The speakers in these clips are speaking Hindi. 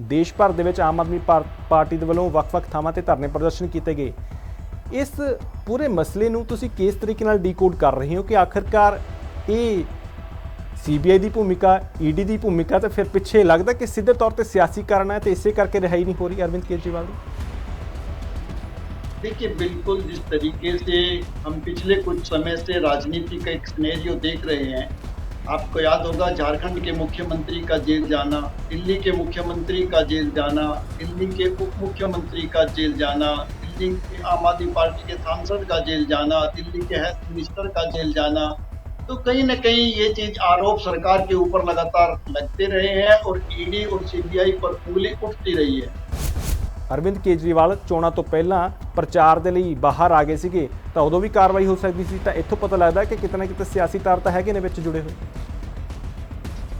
ਦੇਸ਼ ਭਰ ਦੇ ਵਿੱਚ ਆਮ ਆਦਮੀ ਪਾਰ- ਪਾਰਟੀ ਦੇ ਵੱਲੋਂ ਵੱਖ-ਵੱਖ ਥਾਵਾਂ ਤੇ ਧਰਨੇ ਪ੍ਰਦਰਸ਼ਨ ਕੀਤੇ ਗਏ ਇਸ ਪੂਰੇ ਮਸਲੇ ਨੂੰ ਤੁਸੀਂ ਕਿਸ ਤਰੀਕੇ ਨਾਲ ਡੀਕੋਡ ਕਰ ਰਹੇ ਹੋ ਕਿ ਆਖਰਕਾਰ ਇਹ ਸੀਬੀਆਈ ਦੀ ਭੂਮਿਕਾ ਈਡੀ ਦੀ ਭੂਮਿਕਾ ਤੇ ਫਿਰ ਪਿੱਛੇ ਲੱਗਦਾ ਕਿ ਸਿੱਧੇ ਤੌਰ ਤੇ ਸਿਆਸੀ ਕਾਰਨ ਹੈ ਤੇ ਇਸੇ ਕਰਕੇ ਰਿਹਾਈ ਨਹੀਂ ਹੋ ਰਹੀ ਅਰਵਿੰਦ ਕੇਜਰੀਵਾਲ ਦੀ देखिए बिल्कुल जिस तरीके से हम पिछले कुछ समय से राजनीति का एक सिनेरियो देख रहे हैं आपको याद होगा, झारखंड के मुख्यमंत्री का जेल जाना, दिल्ली के मुख्यमंत्री का जेल जाना, दिल्ली के उप मुख्यमंत्री का जेल जाना, दिल्ली के आम आदमी पार्टी के सांसद का जेल जाना, दिल्ली के हेल्थ मिनिस्टर का जेल जाना। तो कहीं ना कहीं ये चीज़ आरोप सरकार के ऊपर लगातार लगते रहे हैं और ईडी और सीबीआई पर उंगली उठती रही है। ਅਰਵਿੰਦ ਕੇਜਰੀਵਾਲ ਚੋਣਾਂ ਤੋਂ ਪਹਿਲਾਂ ਪ੍ਰਚਾਰ ਦੇ ਲਈ ਬਾਹਰ ਆ ਗਏ ਸੀਗੇ ਤਾਂ ਉਦੋਂ ਵੀ ਕਾਰਵਾਈ ਹੋ ਸਕਦੀ ਸੀ ਤਾਂ ਇੱਥੋਂ ਪਤਾ ਲੱਗਦਾ ਕਿ ਕਿਤੇ ਨਾ ਕਿਤੇ ਸਿਆਸੀ ਤਾਰ ਤਾਂ ਹੈਗੇ ਨੇ ਵਿੱਚ ਜੁੜੇ ਹੋਏ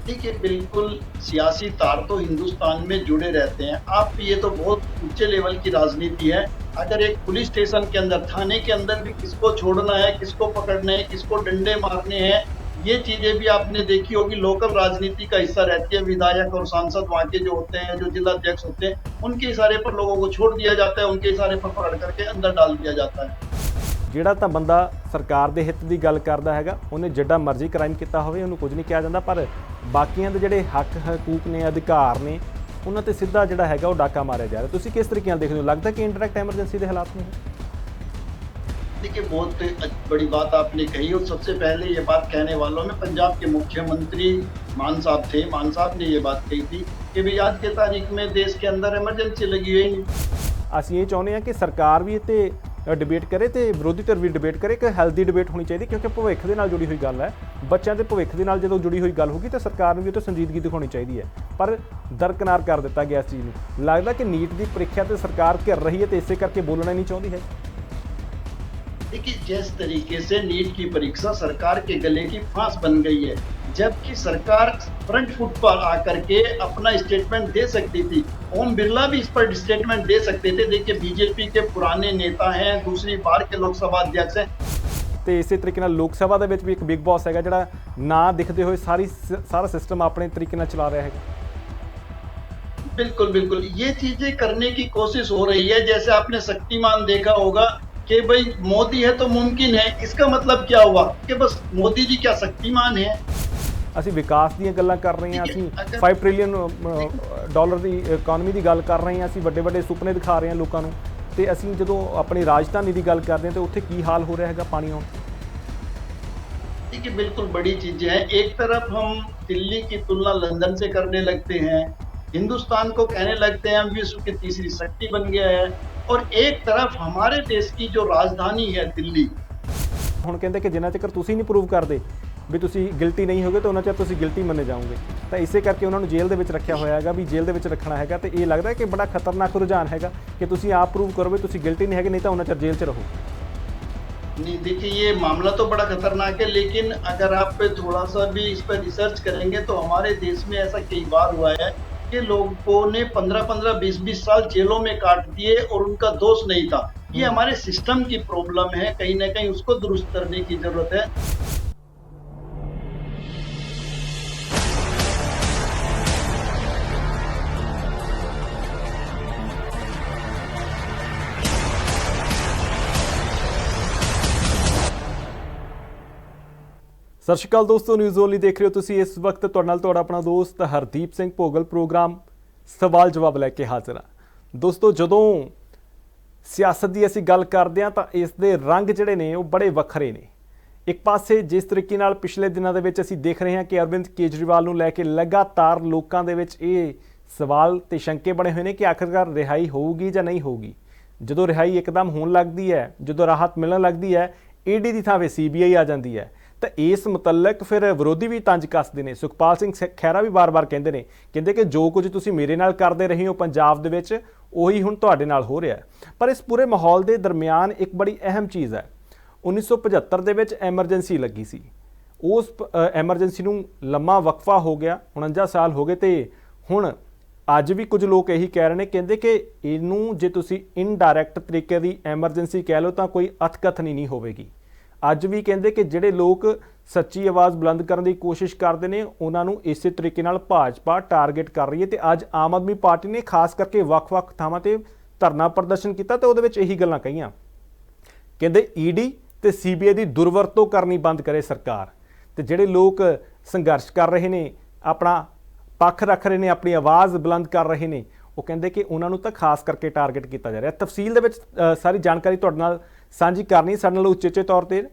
देखिए बिल्कुल सियासी तार तो हिंदुस्तान में जुड़े रहते हैं आप ये तो बहुत ऊंचे लेवल की राजनीति है अगर एक पुलिस स्टेशन के अंदर थाने के अंदर भी किसको छोड़ना है किसको पकड़ना है किसको डंडे मारने हैं ये चीजें भी आपने देखी होगी लोकल राजनीति का हिस्सा रहती है विधायक और सांसद वहाँ के जो होते हैं जो जिला अध्यक्ष होते हैं उनके इशारे पर लोगों को छोड़ दिया जाता है उनके इशारे पर पकड़ करके अंदर डाल दिया जाता है ਜਿਹੜਾ ਤਾਂ ਬੰਦਾ ਸਰਕਾਰ ਦੇ ਹਿੱਤ ਦੀ ਗੱਲ ਕਰਦਾ ਹੈਗਾ ਉਹਨੇ ਜਿੱਡਾ ਮਰਜ਼ੀ ਕ੍ਰਾਈਮ ਕੀਤਾ ਹੋਵੇ ਉਹਨੂੰ ਕੁਝ ਨਹੀਂ ਕਿਹਾ ਜਾਂਦਾ ਪਰ ਬਾਕੀਆਂ ਦੇ ਜਿਹੜੇ ਹੱਕ ਹਕੂਕ ਨੇ ਅਧਿਕਾਰ ਨੇ ਉਹਨਾਂ ਤੇ ਸਿੱਧਾ ਜਿਹੜਾ ਹੈਗਾ ਉਹ ਡਾਕਾ ਮਾਰਿਆ ਜਾ ਰਿਹਾ ਤੁਸੀਂ ਕਿਸ ਤਰੀਕੇ ਨਾਲ ਦੇਖਦੇ ਹੋ ਲੱਗਦਾ ਕਿ ਇੰਟਰੈਕਟ ਐਮਰਜੈਂਸੀ ਦੇ ਹਾਲਾਤ ਨੇ देखिए बहुत बड़ी बात आपने कही और सबसे पहले ये बात कहने वालों में पंजाब के मुख्यमंत्री मान साहब थे मान साहब ने ये बात कही थी कि भाई आज के तारीख में देश के अंदर इमरजेंसी लगी हुई है ਅਸੀਂ ਇਹ ਚਾਹੁੰਦੇ ਹਾਂ ਕਿ ਸਰਕਾਰ ਵੀ ਇਹ ਤੇ ਡਿਬੇਟ ਕਰੇ ਤੇ ਵਿਰੋਧੀ ਧਿਰ ਵੀ ਡਿਬੇਟ ਕਰੇ ਕਿ ਹੈਲਦੀ ਡਿਬੇਟ ਹੋਣੀ ਚਾਹੀਦੀ ਕਿਉਂਕਿ ਭਵਿੱਖ ਦੇ ਨਾਲ ਜੁੜੀ ਹੋਈ ਗੱਲ ਹੈ ਬੱਚਿਆਂ ਦੇ ਭਵਿੱਖ ਦੇ ਨਾਲ ਜਦੋਂ ਜੁੜੀ ਹੋਈ ਗੱਲ ਹੋਗੀ ਤਾਂ ਸਰਕਾਰ ਨੂੰ ਵੀ ਉਹ ਤੇ ਸੰਜੀਦਗੀ ਦਿਖਾਉਣੀ ਚਾਹੀਦੀ ਹੈ ਪਰ ਦਰਕਨਾਰ ਕਰ ਦਿੱਤਾ ਗਿਆ ਇਸ ਚੀਜ਼ ਨੂੰ ਲੱਗਦਾ ਕਿ ਨੀਟ ਦੀ ਪ੍ਰੀਖਿਆ ਤੇ ਸਰਕਾਰ ਘਿਰ ਰਹੀ ਹੈ ਤੇ ਇਸੇ ਕਰਕੇ ਬੋਲਣਾ ਨਹੀਂ ਚਾਹੁੰਦੀ ਹੈ देखिए जिस तरीके से नीट की परीक्षा सरकार के गले की फांस बन गई है जबकि सरकार फ्रंट फुट पर आकर के अपना स्टेटमेंट दे सकती थी ओम बिरला भी इस पर स्टेटमेंट दे सकते थे देखिए बीजेपी के पुराने नेता हैं दूसरी बार के लोकसभा अध्यक्ष हैं ਤੇ ਇਸੇ ਤਰੀਕੇ ਨਾਲ ਲੋਕ ਸਭਾ ਦੇ ਵਿੱਚ ਵੀ ਇੱਕ ਬਿਗ ਬਾਸ ਹੈਗਾ ਜਿਹੜਾ ਨਾ ਦਿਖਦੇ ਹੋਏ ਸਾਰੀ ਸ- ਸਾਰਾ ਸਿਸਟਮ ਆਪਣੇ ਤਰੀਕੇ ਨਾਲ ਚਲਾ ਰਿਹਾ ਹੈਗਾ बिल्कुल बिल्कुल ये चीजें करने की कोशिश हो रही है जैसे आपने शक्तिमान देखा होगा कि भाई मोदी है तो मुमकिन है इसका मतलब क्या हुआ कि बस मोदी जी क्या शक्तिमान है ਅਸੀਂ ਵਿਕਾਸ ਦੀਆਂ ਗੱਲਾਂ ਕਰ ਰਹੇ ਹਾਂ ਠੀਕ ਹੈ, ਅਸੀਂ ਅਗਰ- 5 ਟ੍ਰਿਲੀਅਨ ਡਾਲਰ ਦੀ ਇਕਨੋਮੀ ਦੀ ਗੱਲ ਕਰ ਰਹੇ ਹਾਂ ਅਸੀਂ ਵੱਡੇ ਵੱਡੇ ਸੁਪਨੇ ਦਿਖਾ ਰਹੇ ਹਾਂ ਲੋਕਾਂ ਨੂੰ ਤੇ ਅਸੀਂ ਜਦੋਂ ਆਪਣੀ ਰਾਜਧਾਨੀ ਦੀ ਗੱਲ ਕਰਦੇ ਹਾਂ ਤੇ ਉੱਥੇ ਕੀ ਹਾਲ ਹੋ ਰਿਹਾ ਹੈਗਾ ਪਾਣੀ ਆਉਣ देखिए बिल्कुल बड़ी चीजें हैं एक तरफ हम दिल्ली की तुलना लंदन से करने लगते हैं हिंदुस्तान को कहने लगते हैं हम विश्व की तीसरी शक्ति बन गया है और एक तरफ हमारे देश की जो राजधानी है दिल्ली ਹੁਣ ਕਹਿੰਦੇ ਕਿ ਜਿੰਨਾ ਚਿਰ ਤੁਸੀਂ ਨਹੀਂ ਪ੍ਰੂਵ ਕਰਦੇ ਵੀ ਤੁਸੀਂ ਗਿਲਟੀ ਨਹੀਂ ਹੋਗੇ ਤਾਂ ਉਹਨਾਂ ਚਿਰ ਤੁਸੀਂ ਗਿਲਟੀ ਮੰਨੇ ਜਾਓਗੇ ਤਾਂ ਇਸੇ ਕਰਕੇ ਉਹਨਾਂ ਨੂੰ ਜੇਲ੍ਹ ਦੇ ਵਿੱਚ ਰੱਖਿਆ ਹੋਇਆ ਹੈਗਾ ਵੀ ਜੇਲ੍ਹ ਦੇ ਵਿੱਚ ਰੱਖਣਾ ਹੈਗਾ ਤੇ ਇਹ ਲੱਗਦਾ ਕਿ ਬੜਾ ਖਤਰਨਾਕ ਰੁਝਾਨ ਹੈਗਾ ਕਿ ਤੁਸੀਂ ਆਪ ਪ੍ਰੂਵ ਕਰੋ ਵੀ ਤੁਸੀਂ ਗਿਲਟੀ ਨਹੀਂ ਹੈਗੇ ਨਹੀਂ ਤਾਂ ਉਹਨਾਂ ਚਿਰ ਜੇਲ੍ਹ 'ਚ ਰਹੋ नहीं देखिए ये मामला तो बड़ा खतरनाक है लेकिन अगर आप पे थोड़ा सा भी इस पर रिसर्च करेंगे तो हमारे देश में ऐसा कई बार हुआ है कि लोगों ने 15-15 20-20 साल जेलों में काट दिए और उनका दोष नहीं था। ये हमारे सिस्टम की प्रॉब्लम है कहीं ना कहीं उसको दुरुस्त करने की ज़रूरत है। ਸਤਿ ਸ਼੍ਰੀ ਅਕਾਲ ਦੋਸਤੋ ਨਿਊਜ਼ ਓਨਲੀ ਦੇਖ ਰਹੇ ਹੋ ਤੁਸੀਂ ਇਸ ਵਕਤ ਤੁਹਾਡੇ ਨਾਲ ਤੁਹਾਡਾ ਆਪਣਾ ਦੋਸਤ ਹਰਦੀਪ ਸਿੰਘ ਭੋਗਲ ਪ੍ਰੋਗਰਾਮ, ਸਵਾਲ ਜਵਾਬ ਲੈ ਕੇ ਹਾਜ਼ਰ ਹਾਂ। ਦੋਸਤੋ, ਜਦੋਂ ਸਿਆਸਤ ਦੀ ਅਸੀਂ ਗੱਲ ਕਰਦੇ ਹਾਂ ਤਾਂ ਇਸ ਦੇ ਰੰਗ ਜਿਹੜੇ ਨੇ ਉਹ ਬੜੇ ਵੱਖਰੇ ਨੇ। ਇੱਕ ਪਾਸੇ ਜਿਸ ਤਰੀਕੇ ਨਾਲ ਪਿਛਲੇ ਦਿਨਾਂ ਦੇ ਵਿੱਚ ਅਸੀਂ ਦੇਖ ਰਹੇ ਹਾਂ ਕਿ ਅਰਵਿੰਦ ਕੇਜਰੀਵਾਲ ਨੂੰ ਲੈ ਕੇ ਲਗਾਤਾਰ ਲੋਕਾਂ ਦੇ ਵਿੱਚ ਇਹ ਸਵਾਲ ਤੇ ਸ਼ੰਕੇ ਬਣੇ ਹੋਏ ਨੇ ਕਿ ਆਖਰਕਾਰ ਰਿਹਾਈ ਹੋਊਗੀ ਜਾਂ ਨਹੀਂ ਹੋਊਗੀ। ਜਦੋਂ ਰਿਹਾਈ ਇੱਕਦਮ ਹੋਣ ਲੱਗਦੀ ਹੈ, ਜਦੋਂ ਰਾਹਤ ਮਿਲਣ ਲੱਗਦੀ ਹੈ ਈਡੀ ਦੀ ਥਾਂ 'ਤੇ ਸੀਬੀਆਈ ਆ ਜਾਂਦੀ ਹੈ। ਤਾਂ ਇਸ ਮੁਤਲਕ ਫਿਰ ਵਿਰੋਧੀ ਵੀ ਤੰਜ ਕੱਸਦੇ ਨੇ। ਸੁਖਪਾਲ ਸਿੰਘ ਸ- ਖਹਿਰਾ ਵੀ ਵਾਰ ਵਾਰ ਕਹਿੰਦੇ ਨੇ, ਕਹਿੰਦੇ ਕਿ ਜੋ ਕੁਝ ਤੁਸੀਂ ਮੇਰੇ ਨਾਲ ਕਰਦੇ ਰਹੇ ਹੋ ਪੰਜਾਬ ਦੇ ਵਿੱਚ, ਉਹੀ ਹੁਣ ਤੁਹਾਡੇ ਨਾਲ ਹੋ ਰਿਹਾ ਹੈ। ਪਰ ਇਸ ਪੂਰੇ ਮਾਹੌਲ ਦੇ ਦਰਮਿਆਨ ਇੱਕ ਬੜੀ ਅਹਿਮ ਚੀਜ਼ ਹੈ। 1975 ਦੇ ਵਿੱਚ ਐਮਰਜੈਂਸੀ ਲੱਗੀ ਸੀ। ਉਸ ਪ- ਐਮਰਜੈਂਸੀ ਨੂੰ ਲੰਮਾ ਵਕਫਾ ਹੋ ਗਿਆ 49 ਸਾਲ ਹੋ ਗਏ ਤੇ ਹੁਣ ਅੱਜ ਵੀ ਕੁਝ ਲੋਕ ਇਹੀ ਕਹਿ ਰਹੇ ਨੇ, ਕਹਿੰਦੇ ਕਿ ਇਹਨੂੰ ਜੇ ਤੁਸੀਂ ਇਨਡਾਇਰੈਕਟ ਤਰੀਕੇ ਦੀ ਐਮਰਜੈਂਸੀ ਕਹਿ ਲਓ ਤਾਂ ਕੋਈ ਅਥਕਥਨੀ ਨਹੀਂ ਹੋਵੇਗੀ। ਅੱਜ ਵੀ ਕਹਿੰਦੇ ਕਿ ਜਿਹੜੇ ਲੋਕ ਸੱਚੀ ਆਵਾਜ਼ ਬੁਲੰਦ ਕਰਨ ਦੀ ਕੋਸ਼ਿਸ਼ ਕਰਦੇ ਨੇ, ਉਹਨਾਂ ਨੂੰ ਇਸੇ ਤਰੀਕੇ ਨਾਲ ਭਾਜਪਾ ਟਾਰਗੇਟ ਕਰ ਰਹੀ ਹੈ ਤੇ ਅੱਜ ਆਮ ਆਦਮੀ ਪਾਰਟੀ ਨੇ ਖਾਸ ਕਰਕੇ ਵੱਖ-ਵੱਖ ਥਾਵਾਂ ਤੇ ਧਰਨਾ ਪ੍ਰਦਰਸ਼ਨ ਕੀਤਾ ਤੇ ਉਹਦੇ ਵਿੱਚ ਇਹੀ ਗੱਲਾਂ ਕਹੀਆਂ। ਕਹਿੰਦੇ ਈਡੀ ਤੇ ਸੀਬੀਆਈ ਦੀ ਦੁਰਵਰਤੋਂ ਕਰਨੀ ਬੰਦ ਕਰੇ ਸਰਕਾਰ ਤੇ ਜਿਹੜੇ ਲੋਕ ਸੰਘਰਸ਼ ਕਰ ਰਹੇ ਨੇ, ਆਪਣਾ ਪੱਖ ਰੱਖ ਰਹੇ ਨੇ, ਆਪਣੀ ਆਵਾਜ਼ ਬੁਲੰਦ ਕਰ ਰਹੇ ਨੇ, ਉਹ ਕਹਿੰਦੇ ਕਿ ਉਹਨਾਂ ਨੂੰ ਤਾਂ ਖਾਸ ਕਰਕੇ ਟਾਰਗੇਟ ਕੀਤਾ ਜਾ ਰਿਹਾ। ਤਫਸੀਲ ਦੇ ਵਿੱਚ ਸਾਰੀ ਜਾਣਕਾਰੀ ਤੁਹਾਡੇ ਨਾਲ ਸਾਂਝੀ ਕਰਨੀ ਸਾਡੇ ਨਾਲ ਉਚੇਚੇ ਤੌਰ ਤੇ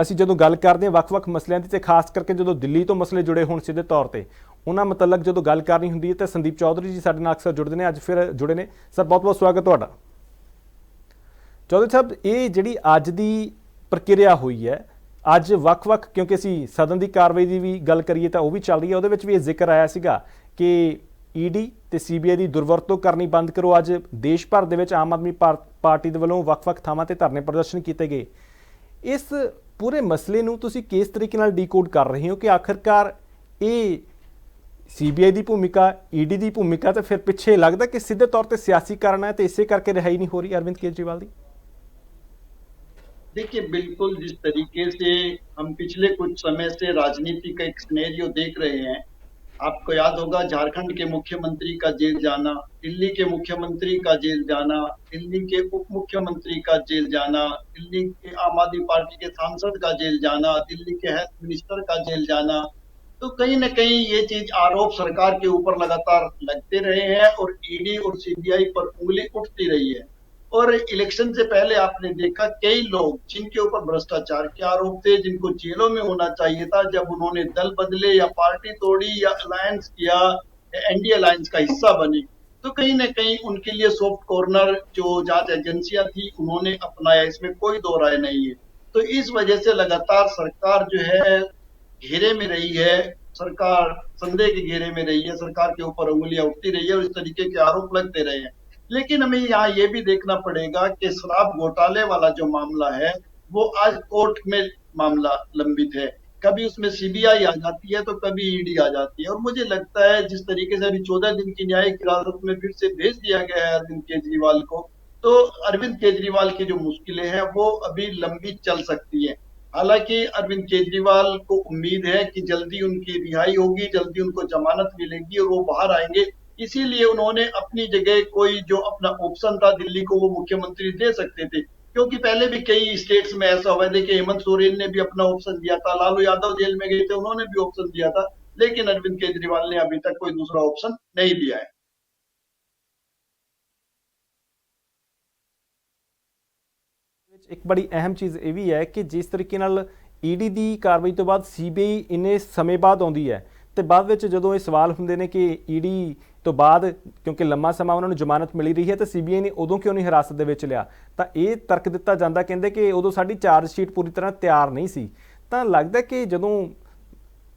ਅਸੀਂ ਜਦੋਂ ਗੱਲ ਕਰਦੇ ਹਾਂ ਵੱਖ-ਵੱਖ ਮਸਲਿਆਂ ਦੀ ਤੇ ਖਾਸ ਕਰਕੇ ਜਦੋਂ ਦਿੱਲੀ ਤੋਂ ਮਸਲੇ ਜੁੜੇ ਹੋਣ ਸਿੱਧੇ ਤੌਰ ਤੇ, ਉਹਨਾਂ ਮੁਤਲਕ ਜਦੋਂ ਗੱਲ ਕਰਨੀ ਹੁੰਦੀ ਹੈ ਤਾਂ ਸੰਦੀਪ ਚੌਧਰੀ ਜੀ ਸਾਡੇ ਨਾਲ ਅਕਸਰ ਜੁੜਦੇ ਨੇ, ਅੱਜ ਫਿਰ ਜੁੜੇ ਨੇ। ਸਰ ਬਹੁਤ-ਬਹੁਤ ਸਵਾਗਤ ਤੁਹਾਡਾ। ਚੌਧਰੀ ਸਾਹਿਬ, ਇਹ ਜਿਹੜੀ ਅੱਜ ਦੀ ਪ੍ਰਕਿਰਿਆ ਹੋਈ ਹੈ, ਅੱਜ ਵੱਖ-ਵੱਖ, ਕਿਉਂਕਿ ਅਸੀਂ ਸਦਨ ਦੀ ਕਾਰਵਾਈ ਦੀ ਵੀ ਗੱਲ ਕਰੀਏ ਤਾਂ ਉਹ ਵੀ ਚੱਲ ਰਹੀ ਹੈ, ਉਹਦੇ ਵਿੱਚ ਵੀ ਇਹ ਜ਼ਿਕਰ ਆਇਆ ਸੀਗਾ ਕਿ ਈਡੀ ਤੇ ਸੀਬੀਆਈ ਦੀ ਦੁਰਵਰਤੋਂ ਕਰਨੀ ਬੰਦ ਕਰੋ। ਅੱਜ ਦੇਸ਼ ਭਰ ਦੇ ਵਿੱਚ ਆਮ ਆਦਮੀ ਪਾਰ- ਪਾਰਟੀ ਦੇ ਵੱਲੋਂ ਵੱਖ-ਵੱਖ ਥਾਵਾਂ ਤੇ ਧਰਨੇ ਪ੍ਰਦਰਸ਼ਨ ਕੀਤੇ ਗਏ ਇਸ ਪੂਰੇ ਮਸਲੇ ਨੂੰ ਤੁਸੀਂ ਕਿਸ ਤਰੀਕੇ ਨਾਲ ਡੀਕੋਡ ਕਰ ਰਹੇ ਹੋ ਕਿ ਆਖਰਕਾਰ ਇਹ ਸੀਬੀਆਈ ਦੀ ਭੂਮਿਕਾ ਈਡੀ ਦੀ ਭੂਮਿਕਾ ਤੇ ਫਿਰ ਪਿੱਛੇ ਲੱਗਦਾ ਕਿ ਸਿੱਧੇ ਤੌਰ ਤੇ ਸਿਆਸੀ ਕਾਰਨ ਹੈ ਤੇ ਇਸੇ ਕਰਕੇ ਰਿਹਾਈ ਨਹੀਂ ਹੋ ਰਹੀ ਅਰਵਿੰਦ ਕੇਜਰੀਵਾਲ ਦੀ देखिए बिल्कुल जिस तरीके से हम पिछले कुछ समय से राजनीति का एक सिनेरियो देख रहे हैं आपको याद होगा, झारखंड के मुख्यमंत्री का जेल जाना, दिल्ली के मुख्यमंत्री का जेल जाना, दिल्ली के उप मुख्यमंत्री का जेल जाना, दिल्ली के आम आदमी पार्टी के सांसद का जेल जाना, दिल्ली के हेल्थ मिनिस्टर का जेल जाना। तो कहीं ना कहीं ये चीज़ आरोप सरकार के ऊपर लगातार लगते रहे हैं और ईडी और सीबीआई पर उंगली उठती रही है। और इलेक्शन से पहले आपने देखा कई लोग जिनके ऊपर भ्रष्टाचार के आरोप थे, जिनको जेलों में होना चाहिए था, जब उन्होंने दल बदले या पार्टी तोड़ी या अलायंस किया एनडीए अलायंस का हिस्सा बने। तो कहीं ना कहीं उनके लिए सॉफ्ट कॉर्नर जो जाँच एजेंसियाँ थी, उन्होंने अपनाया। इसमें कोई दो राय नहीं है। तो इस वजह से लगातार सरकार जो है, घेरे में रही है। सरकार संदेह के घेरे में रही है। सरकार के ऊपर उंगलियाँ उठती रही है और इस तरीके के आरोप लगते रहे हैं। लेकिन हमें यहाँ ये भी देखना पड़ेगा कि शराब घोटाले वाला जो मामला है, वो आज कोर्ट में मामला लंबित है। कभी उसमें सीबीआई आ जाती है तो कभी ईडी आ जाती है। और मुझे लगता है जिस तरीके से अभी चौदह दिन की न्यायिक हिरासत में फिर से भेज दिया गया है अरविंद केजरीवाल को तो अरविंद केजरीवाल की जो मुश्किलें हैं, वो अभी लंबी चल सकती है। हालाँकि अरविंद केजरीवाल को उम्मीद है कि जल्दी उनकी रिहाई होगी, जल्दी उनको जमानत मिलेगी और वो बाहर आएँगे। इसीलिए उन्होंने अपनी जगह कोई जो अपना ऑप्शन था दिल्ली को वो मुख्यमंत्री दे सकते थे क्योंकि पहले भी कई स्टेट्स में ऐसा हुआ है देखिए हेमंत सोरेन ने भी अपना ऑप्शन दिया था लालू यादव जेल में गए थे उन्होंने भी ऑप्शन दिया था लेकिन अरविंद केजरीवाल ने अभी तक कोई दूसरा ऑप्शन नहीं दिया है ਵਿੱਚ ਇੱਕ ਬੜੀ ਅਹਿਮ ਚੀਜ਼ ਇਹ ਵੀ ਹੈ ਕਿ ਜਿਸ ਤਰੀਕੇ ਨਾਲ ਈਡੀ ਦੀ ਕਾਰਵਾਈ ਤੋਂ ਬਾਅਦ ਸੀਬੀਆਈ ਇੰਨੇ ਸਮੇਂ ਬਾਅਦ ਆਉਂਦੀ ਹੈ ਤੇ ਬਾਅਦ ਵਿੱਚ ਜਦੋਂ ਇਹ ਸਵਾਲ ਹੁੰਦੇ ਨੇ ਕਿ ਈਡੀ ਤੋਂ ਬਾਅਦ ਕਿਉਂਕਿ ਲੰਮਾ ਸਮਾਂ ਉਹਨਾਂ ਨੂੰ ਜ਼ਮਾਨਤ ਮਿਲੀ ਰਹੀ ਹੈ ਤਾਂ ਸੀਬੀਆਈ ਨੇ ਉਦੋਂ ਕਿਉਂ ਨਹੀਂ ਹਿਰਾਸਤ ਦੇ ਵਿੱਚ ਲਿਆ ਤਾਂ ਇਹ ਤਰਕ ਦਿੱਤਾ ਜਾਂਦਾ ਕਹਿੰਦੇ ਕਿ ਉਦੋਂ ਸਾਡੀ ਚਾਰਜ ਸ਼ੀਟ ਪੂਰੀ ਤਰ੍ਹਾਂ ਤਿਆਰ ਨਹੀਂ ਸੀ ਤਾਂ ਲੱਗਦਾ ਕਿ ਜਦੋਂ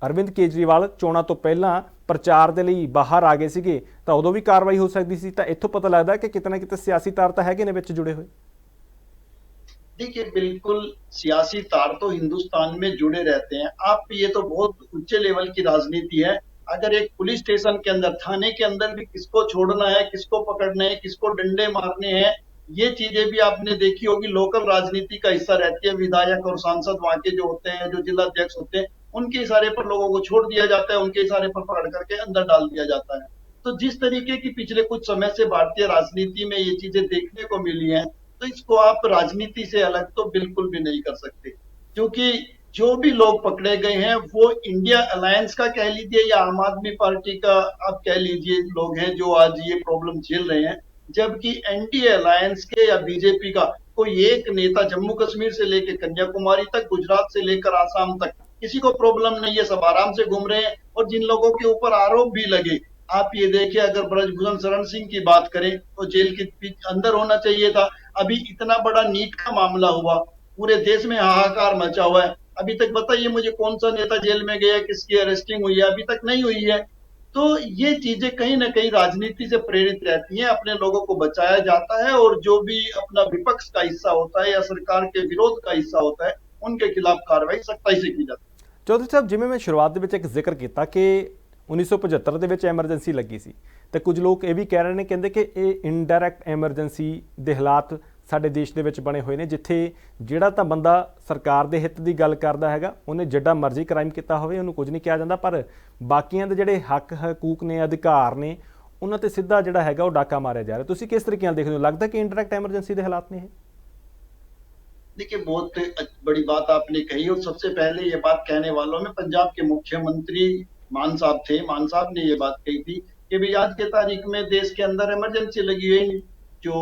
ਅਰਵਿੰਦ ਕੇਜਰੀਵਾਲ ਚੋਣਾਂ ਤੋਂ ਪਹਿਲਾਂ ਪ੍ਰਚਾਰ ਦੇ ਲਈ ਬਾਹਰ ਆ ਗਏ ਸੀਗੇ ਤਾਂ ਉਦੋਂ ਵੀ ਕਾਰਵਾਈ ਹੋ ਸਕਦੀ ਸੀ ਤਾਂ ਇੱਥੋਂ ਪਤਾ ਲੱਗਦਾ ਕਿ ਕਿਤੇ ਨਾ ਕਿਤੇ ਸਿਆਸੀ ਤਾਰ ਤਾਂ ਹੈਗੇ ਨੇ ਵਿੱਚ ਜੁੜੇ ਹੋਏ देखिए बिल्कुल सियासी तार तो हिंदुस्तान में जुड़े रहते हैं आप ये तो बहुत ऊंचे लेवल की राजनीति है अगर एक पुलिस स्टेशन के अंदर, थाने के अंदर भी किसको छोड़ना है, किसको पकड़ना है, किसको डंडे मारने हैं, ये चीज़ें भी आपने देखी होगी। लोकल राजनीति का हिस्सा रहती है। विधायक और सांसद वहाँ के जो होते हैं, जो जिला अध्यक्ष होते हैं, उनके इशारे पर लोगों को छोड़ दिया जाता है, उनके इशारे पर पकड़ करके अंदर डाल दिया जाता है। तो जिस तरीके की पिछले कुछ समय से भारतीय राजनीति में ये चीज़ें देखने को मिली हैं तो इसको आप राजनीति से अलग तो बिल्कुल भी नहीं कर सकते। क्योंकि जो भी लोग पकड़े गए हैं, वो इंडिया अलायंस का कह लीजिए या आम आदमी पार्टी का आप कह लीजिए लोग हैं जो आज ये प्रॉब्लम झेल रहे हैं। जबकि एनडीए अलायंस के या बीजेपी का कोई एक नेता जम्मू कश्मीर से लेकर कन्याकुमारी तक, गुजरात से लेकर आसाम तक, किसी को प्रॉब्लम नहीं है, सब आराम से घूम रहे हैं और जिन लोगों के ऊपर आरोप भी लगे, आप ये देखिए अगर ब्रजभूषण शरण सिंह की बात करें तो जेल के अंदर होना चाहिए था। अभी इतना बड़ा नीट का मामला हुआ, पूरे देश में हाहाकार मचा हुआ है। अभी तक बताइए मुझे कौन सा नेता जेल में गया किसकी अरेस्टिंग हुई है अभी तक नहीं हुई है तो ये चीजें कहीं ना कहीं राजनीति से प्रेरित रहती हैं अपने लोगों को बचाया जाता है और जो भी अपना विपक्ष का हिस्सा होता है या सरकार के विरोध का हिस्सा होता है उनके खिलाफ कार्रवाई सख्ताई से की जाती है ਚੌਧਰੀ ਸਾਹਿਬ ਜਿਵੇਂ ਮੈਂ ਸ਼ੁਰੂਆਤ ਦੇ ਵਿੱਚ ਇੱਕ ਜ਼ਿਕਰ ਕੀਤਾ ਕਿ 1975 ਦੇ ਵਿੱਚ ਐਮਰਜੈਂਸੀ ਲੱਗੀ ਸੀ ਤੇ ਕੁਝ ਲੋਕ ਇਹ ਵੀ ਕਹਿ ਰਹੇ ਨੇ ਕਹਿੰਦੇ ਕਿ ਇਹ ਇਨਡਾਇਰੈਕਟ ਐਮਰਜੈਂਸੀ ਦੇ ਹਾਲਾਤ ਸਾਡੇ ਦੇਸ਼ ਦੇ ਵਿੱਚ ਬਣੇ ਹੋਏ ਨੇ ਜਿੱਥੇ ਜਿਹੜਾ ਤਾਂ ਬੰਦਾ ਸਰਕਾਰ ਦੇ ਹਿੱਤ ਦੀ ਗੱਲ ਕਰਦਾ ਹੈਗਾ ਉਹਨੇ ਜਿੱਡਾ ਮਰਜ਼ੀ ਕ੍ਰਾਈਮ ਕੀਤਾ ਹੋਵੇ ਉਹਨੂੰ ਕੁਝ ਨਹੀਂ ਕਿਹਾ ਜਾਂਦਾ ਪਰ ਬਾਕੀਆਂ ਦੇ ਜਿਹੜੇ ਹੱਕ ਹਕੂਕ ਨੇ ਅਧਿਕਾਰ ਨੇ ਉਹਨਾਂ ਤੇ ਸਿੱਧਾ ਜਿਹੜਾ ਹੈਗਾ ਉਹ ਡਾਕਾ ਮਾਰਿਆ ਜਾ ਰਿਹਾ ਤੁਸੀਂ ਕਿਸ ਤਰੀਕੇ ਨਾਲ ਦੇਖਦੇ ਹੋ ਲੱਗਦਾ ਕਿ ਇੰਟਰੈਕਟ ਐਮਰਜੈਂਸੀ ਦੇ ਹਾਲਾਤ ਨੇ ਇਹ देखिए बहुत बड़ी बात आपने कही और सबसे पहले ये बात कहने वालों में पंजाब के मुख्यमंत्री मान साहब थे मान साहब ने ये बात कही थी कि भाई आज के तारीख में देश के अंदर इमरजेंसी लगी हुई जो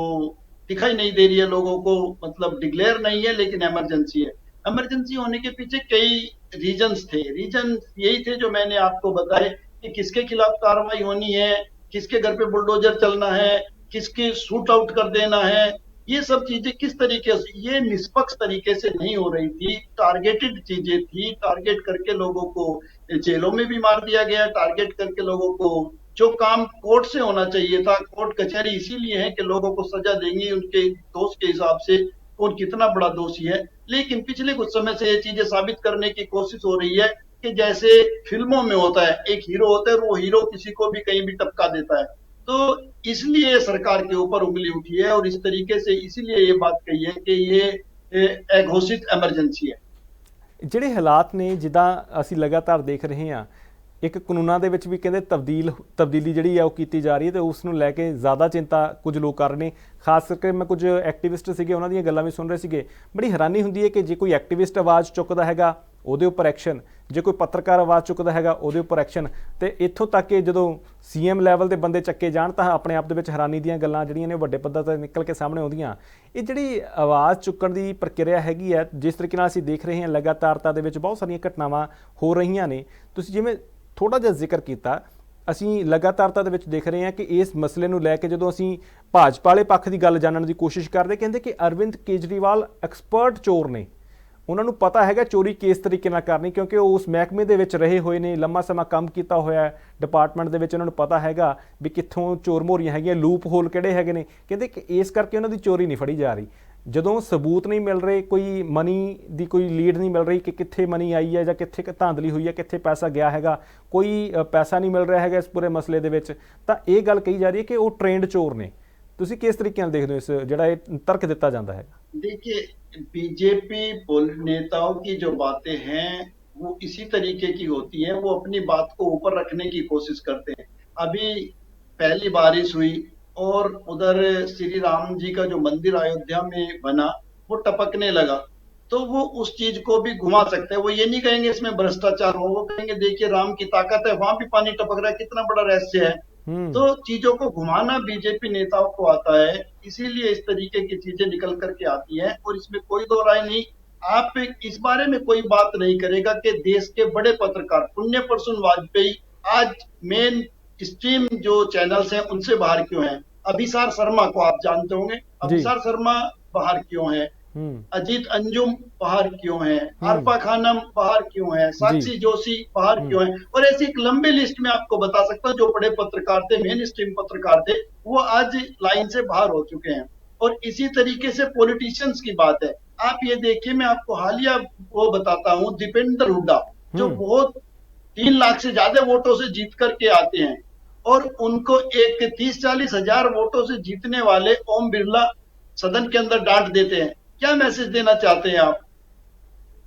दिखाई नहीं दे रही है लोगों को मतलब डिक्लेयर नहीं है, लेकिन इमरजेंसी है। इमरजेंसी होने के पीछे कई रीजंस थे। रीजन यही थे जो मैंने आपको बताए कि किसके खिलाफ कार्रवाई होनी है, किसके घर पे बुलडोजर चलना है, किसके शूट आउट कर देना है। ये सब चीज़ें किस तरीके से, ये निष्पक्ष तरीके से नहीं हो रही थी। टारगेटेड चीज़ें थी। टारगेट करके लोगों को जेलों में भी मार दिया गया। टारगेट करके लोगों को जो काम कोर्ट से होना चाहिए था कोर्ट कचहरी इसीलिए है कि लोगों को सजा देंगे उनके दोष के हिसाब से कौन कितना बड़ा दोषी है लेकिन पिछले कुछ समय से ये चीजें साबित करने की कोशिश हो रही है कि जैसे फिल्मों में होता है एक हीरो होता है वो हीरो किसी को भी कहीं भी टपका देता है तो इसलिए सरकार के ऊपर उंगली उठी है और इस तरीके से इसीलिए ये बात कही है कि ये घोषित एमरजेंसी है ਜਿਹੜੇ ਹਾਲਾਤ ਨੇ ਜਿੱਦਾਂ ਅਸੀਂ ਲਗਾਤਾਰ ਦੇਖ ਰਹੇ ਹਾਂ ਇੱਕ ਕਾਨੂੰਨਾਂ ਦੇ ਵਿੱਚ ਵੀ ਕਹਿੰਦੇ ਤਬਦੀਲ ਤਬਦੀਲੀ ਜਿਹੜੀ ਆ ਉਹ ਕੀਤੀ ਜਾ ਰਹੀ ਹੈ ਤੇ ਉਸ ਨੂੰ ਲੈ ਕੇ ਜ਼ਿਆਦਾ ਚਿੰਤਾ ਕੁਝ ਲੋਕ ਕਰ ਰਹੇ ਨੇ। ਖਾਸ ਕਰਕੇ ਮੈਂ ਕੁਝ ਐਕਟਿਵਿਸਟ ਸੀਗੇ, ਉਹਨਾਂ ਦੀਆਂ ਗੱਲਾਂ ਵੀ ਸੁਣ ਰਹੇ ਸੀਗੇ। ਬੜੀ ਹੈਰਾਨੀ ਹੁੰਦੀ ਹੈ ਕਿ ਜੇ ਕੋਈ ਐਕਟਿਵਿਸਟ ਆਵਾਜ਼ ਚੁੱਕਦਾ ਹੈਗਾ, ਉਹਦੇ ਉੱਪਰ ਐਕਸ਼ਨ। ਜੇ ਕੋਈ ਪੱਤਰਕਾਰ ਆਵਾਜ਼ ਚੁੱਕਦਾ ਹੈਗਾ, ਉਹਦੇ ਉੱਪਰ ਐਕਸ਼ਨ। ਤੇ ਇੱਥੋਂ ਤੱਕ ਕਿ ਜਦੋਂ ਸੀਐਮ ਲੈਵਲ ਦੇ ਬੰਦੇ ਚੱਕੇ ਜਾਣ, ਤਾਂ ਆਪਣੇ ਆਪ ਦੇ ਵਿੱਚ ਹੈਰਾਨੀ ਦੀਆਂ ਗੱਲਾਂ ਜਿਹੜੀਆਂ ਨੇ ਵੱਡੇ ਪੱਧਰ ਤੇ ਨਿਕਲ ਕੇ ਸਾਹਮਣੇ ਆਉਂਦੀਆਂ। ਇਹ ਜਿਹੜੀ ਆਵਾਜ਼ ਚੁੱਕਣ ਦੀ ਪ੍ਰਕਿਰਿਆ ਹੈਗੀ ਹੈ, ਜਿਸ ਤਰੀਕੇ ਨਾਲ ਅਸੀਂ ਦੇਖ ਰਹੇ ਹਾਂ, ਲਗਾਤਾਰਤਾ ਦੇ ਵਿੱਚ ਬਹੁਤ ਸਾਰੀਆਂ ਘਟਨਾਵਾਂ ਹੋ ਰਹੀਆਂ ਨੇ। ਤੁਸੀਂ ਜਿਵੇਂ ਥੋੜਾ ਜਿਹਾ ਜ਼ਿਕਰ ਕੀਤਾ, ਅਸੀਂ ਲਗਾਤਾਰਤਾ ਦੇ ਵਿੱਚ ਦੇਖ ਰਹੇ ਹਾਂ ਕਿ ਇਸ ਮਸਲੇ ਨੂੰ ਲੈ ਕੇ ਜਦੋਂ ਅਸੀਂ ਭਾਜਪਾ ਵਾਲੇ ਪੱਖ ਦੀ ਗੱਲ ਜਾਣਨ ਦੀ ਕੋਸ਼ਿਸ਼ ਕਰਦੇ, ਕਹਿੰਦੇ ਕਿ ਅਰਵਿੰਦ ਕੇਜਰੀਵਾਲ ਐਕਸਪਰਟ ਚੋਰ ਨੇ। ਉਹਨਾਂ ਨੂੰ ਪਤਾ ਹੈਗਾ ਚੋਰੀ ਕਿਸ ਤਰੀਕੇ ਨਾਲ ਕਰਨੀ, ਕਿਉਂਕਿ ਉਹ ਉਸ ਮਹਿਕਮੇ ਦੇ ਵਿੱਚ ਰਹੇ ਹੋਏ ਨੇ, ਲੰਮਾ ਸਮਾਂ ਕੰਮ ਕੀਤਾ ਹੋਇਆ ਹੈ। ਡਿਪਾਰਟਮੈਂਟ ਦੇ ਵਿੱਚ ਉਹਨਾਂ ਨੂੰ ਪਤਾ ਹੈਗਾ ਵੀ ਕਿੱਥੋਂ ਚੋਰ ਮੋਰੀਆਂ ਹੈਗੀਆਂ ਲੂਪ ਹੋਲ ਕਿਹੜੇ ਹੈਗੇ ਨੇ। ਕਹਿੰਦੇ ਕਿ ਇਸ ਕਰਕੇ ਉਹਨਾਂ ਦੀ ਚੋਰੀ ਨਹੀਂ ਫੜੀ ਜਾ ਰਹੀ। ਜਦੋਂ ਸਬੂਤ ਨਹੀਂ ਮਿਲ ਰਹੇ ਕੋਈ ਮਨੀ ਦੀ ਕੋਈ ਲੀਡ ਨਹੀਂ ਮਿਲ ਰਹੀ ਕਿ ਕਿੱਥੇ ਮਨੀ ਆਈ ਹੈ ਜਾਂ ਕਿੱਥੇ ਧਾਂਦਲੀ ਹੋਈ ਹੈ ਕਿੱਥੇ ਪੈਸਾ ਗਿਆ ਹੈਗਾ ਕੋਈ ਪੈਸਾ ਨਹੀਂ ਮਿਲ ਰਿਹਾ ਹੈਗਾ ਇਸ ਪੂਰੇ ਮਸਲੇ ਦੇ ਵਿੱਚ ਤਾਂ ਇਹ ਗੱਲ ਕਹੀ ਜਾ ਰਹੀ ਹੈ ਕਿ ਉਹ ਟ੍ਰੇਨਡ ਚੋਰ ਨੇ ਤੁਸੀਂ ਕਿਸ ਤਰੀਕੇ ਨਾਲ ਦੇਖਦੇ ਹੋ ਇਸ ਜਿਹੜਾ ਇਹ ਤਰਕ ਦਿੱਤਾ ਜਾਂਦਾ ਹੈ देखिए बीजेपी नेताओं की जो बातें हैं वो इसी तरीके की होती है वो अपनी बात को ऊपर रखने की कोशिश करते हैं अभी पहली बारिश हुई और उधर श्री राम जी का जो मंदिर अयोध्या में बना वो टपकने लगा। तो वो उस चीज़ को भी घुमा सकते हैं। वो ये नहीं कहेंगे इसमें भ्रष्टाचार हो वो कहेंगे देखिए राम की ताकत है वहाँ भी पानी टपक रहा है कितना बड़ा रहस्य है। तो चीज़ों को घुमाना बीजेपी नेताओं को आता है इसीलिए इस तरीके की चीज़ें निकल करके आती हैं और इसमें कोई दो राय नहीं। आप इस बारे में कोई बात नहीं करेगा कि देश के बड़े पत्रकार पुण्य प्रसून वाजपेयी आज मेन स्ट्रीम जो चैनल्स हैं उनसे बाहर क्यों हैं? अभिसार शर्मा को आप जानते होंगे। अभिसार शर्मा बाहर क्यों है? अजीत अंजुम बाहर क्यों है? आरफा खानम बाहर क्यों है? साक्षी जोशी बाहर क्यों है? और ऐसी एक लंबी लिस्ट में आपको बता सकता हूँ जो बड़े पत्रकार थे मेन स्ट्रीम पत्रकार थे वो आज लाइन से बाहर हो चुके हैं। और इसी तरीके से पॉलिटिशियंस की बात है। आप ये देखिए मैं आपको हालिया वो बताता हूँ दीपेंद्र हुड्डा जो बहुत तीन लाख से ज़्यादा वोटों से जीत करके आते हैं। और उनको एक तीस चालीस हज़ार वोटों से जीतने वाले ओम बिरला सदन के अंदर डांट देते हैं। क्या मैसेज देना चाहते हैं आप?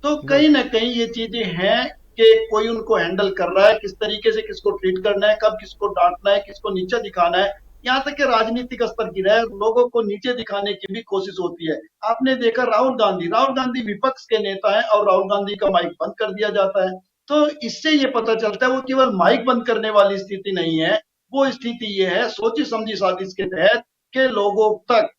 तो कहीं ना कहीं ये चीज़ें हैं कि कोई उनको हैंडल कर रहा है, किस तरीके से किसको ट्रीट करना है, कब किसको डांटना है, किसको नीचे दिखाना है। यहाँ तक कि राजनीतिक स्तर की रहे लोगों को नीचे दिखाने की भी कोशिश होती है। आपने देखा राहुल गांधी राहुल गांधी विपक्ष के नेता है और राहुल गांधी का माइक बंद कर दिया जाता है। तो इससे ये पता चलता है वो केवल माइक बंद करने वाली स्थिति नहीं है। वो स्थिति ये है, सोची समझी साजिश के तहत के लोगों तक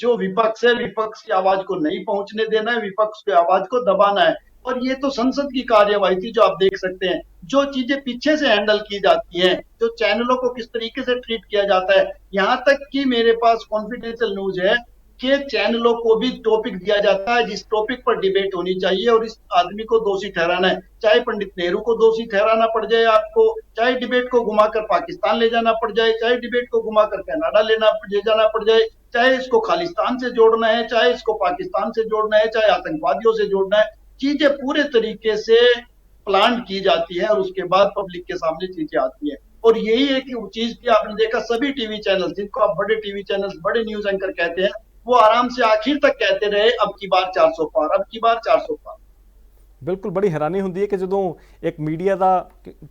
जो विपक्ष है, विपक्ष की आवाज़ को नहीं पहुँचने देना है, विपक्ष की आवाज़ को दबाना है। और ये तो संसद की कार्यवाही थी जो आप देख सकते हैं, जो चीज़ें पीछे से हैंडल की जाती हैं, जो चैनलों को किस तरीके से ट्रीट किया जाता है। यहाँ तक कि मेरे पास कॉन्फिडेंशियल न्यूज़ है कि चैनलों को भी टॉपिक दिया जाता है, जिस टॉपिक पर डिबेट होनी चाहिए और इस आदमी को दोषी ठहराना है। चाहे पंडित नेहरू को दोषी ठहराना पड़ जाए आपको, चाहे डिबेट को घुमाकर पाकिस्तान ले जाना पड़ जाए, चाहे डिबेट को घुमाकर कनाडा लेना, ले जाना पड़ जाए, चाहे इसको खालिस्तान से जोड़ना है, चाहे इसको पाकिस्तान से जोड़ना है, चाहे आतंकवादियों से जोड़ना है, चीज़ें पूरे तरीके से प्लान की जाती है और उसके बाद पब्लिक के सामने चीज़ें आती है। और यही एक चीज़ की आपने देखा, सभी टीवी चैनल जिनको आप बड़े टीवी चैनल बड़े न्यूज़ एंकर कहते हैं वो आराम से आखिर तक कहते रहे अब की बार 400 पार अब की बार 400 पार ਬਿਲਕੁਲ ਬੜੀ ਹੈਰਾਨੀ ਹੁੰਦੀ ਹੈ ਕਿ ਜਦੋਂ ਇੱਕ ਮੀਡੀਆ ਦਾ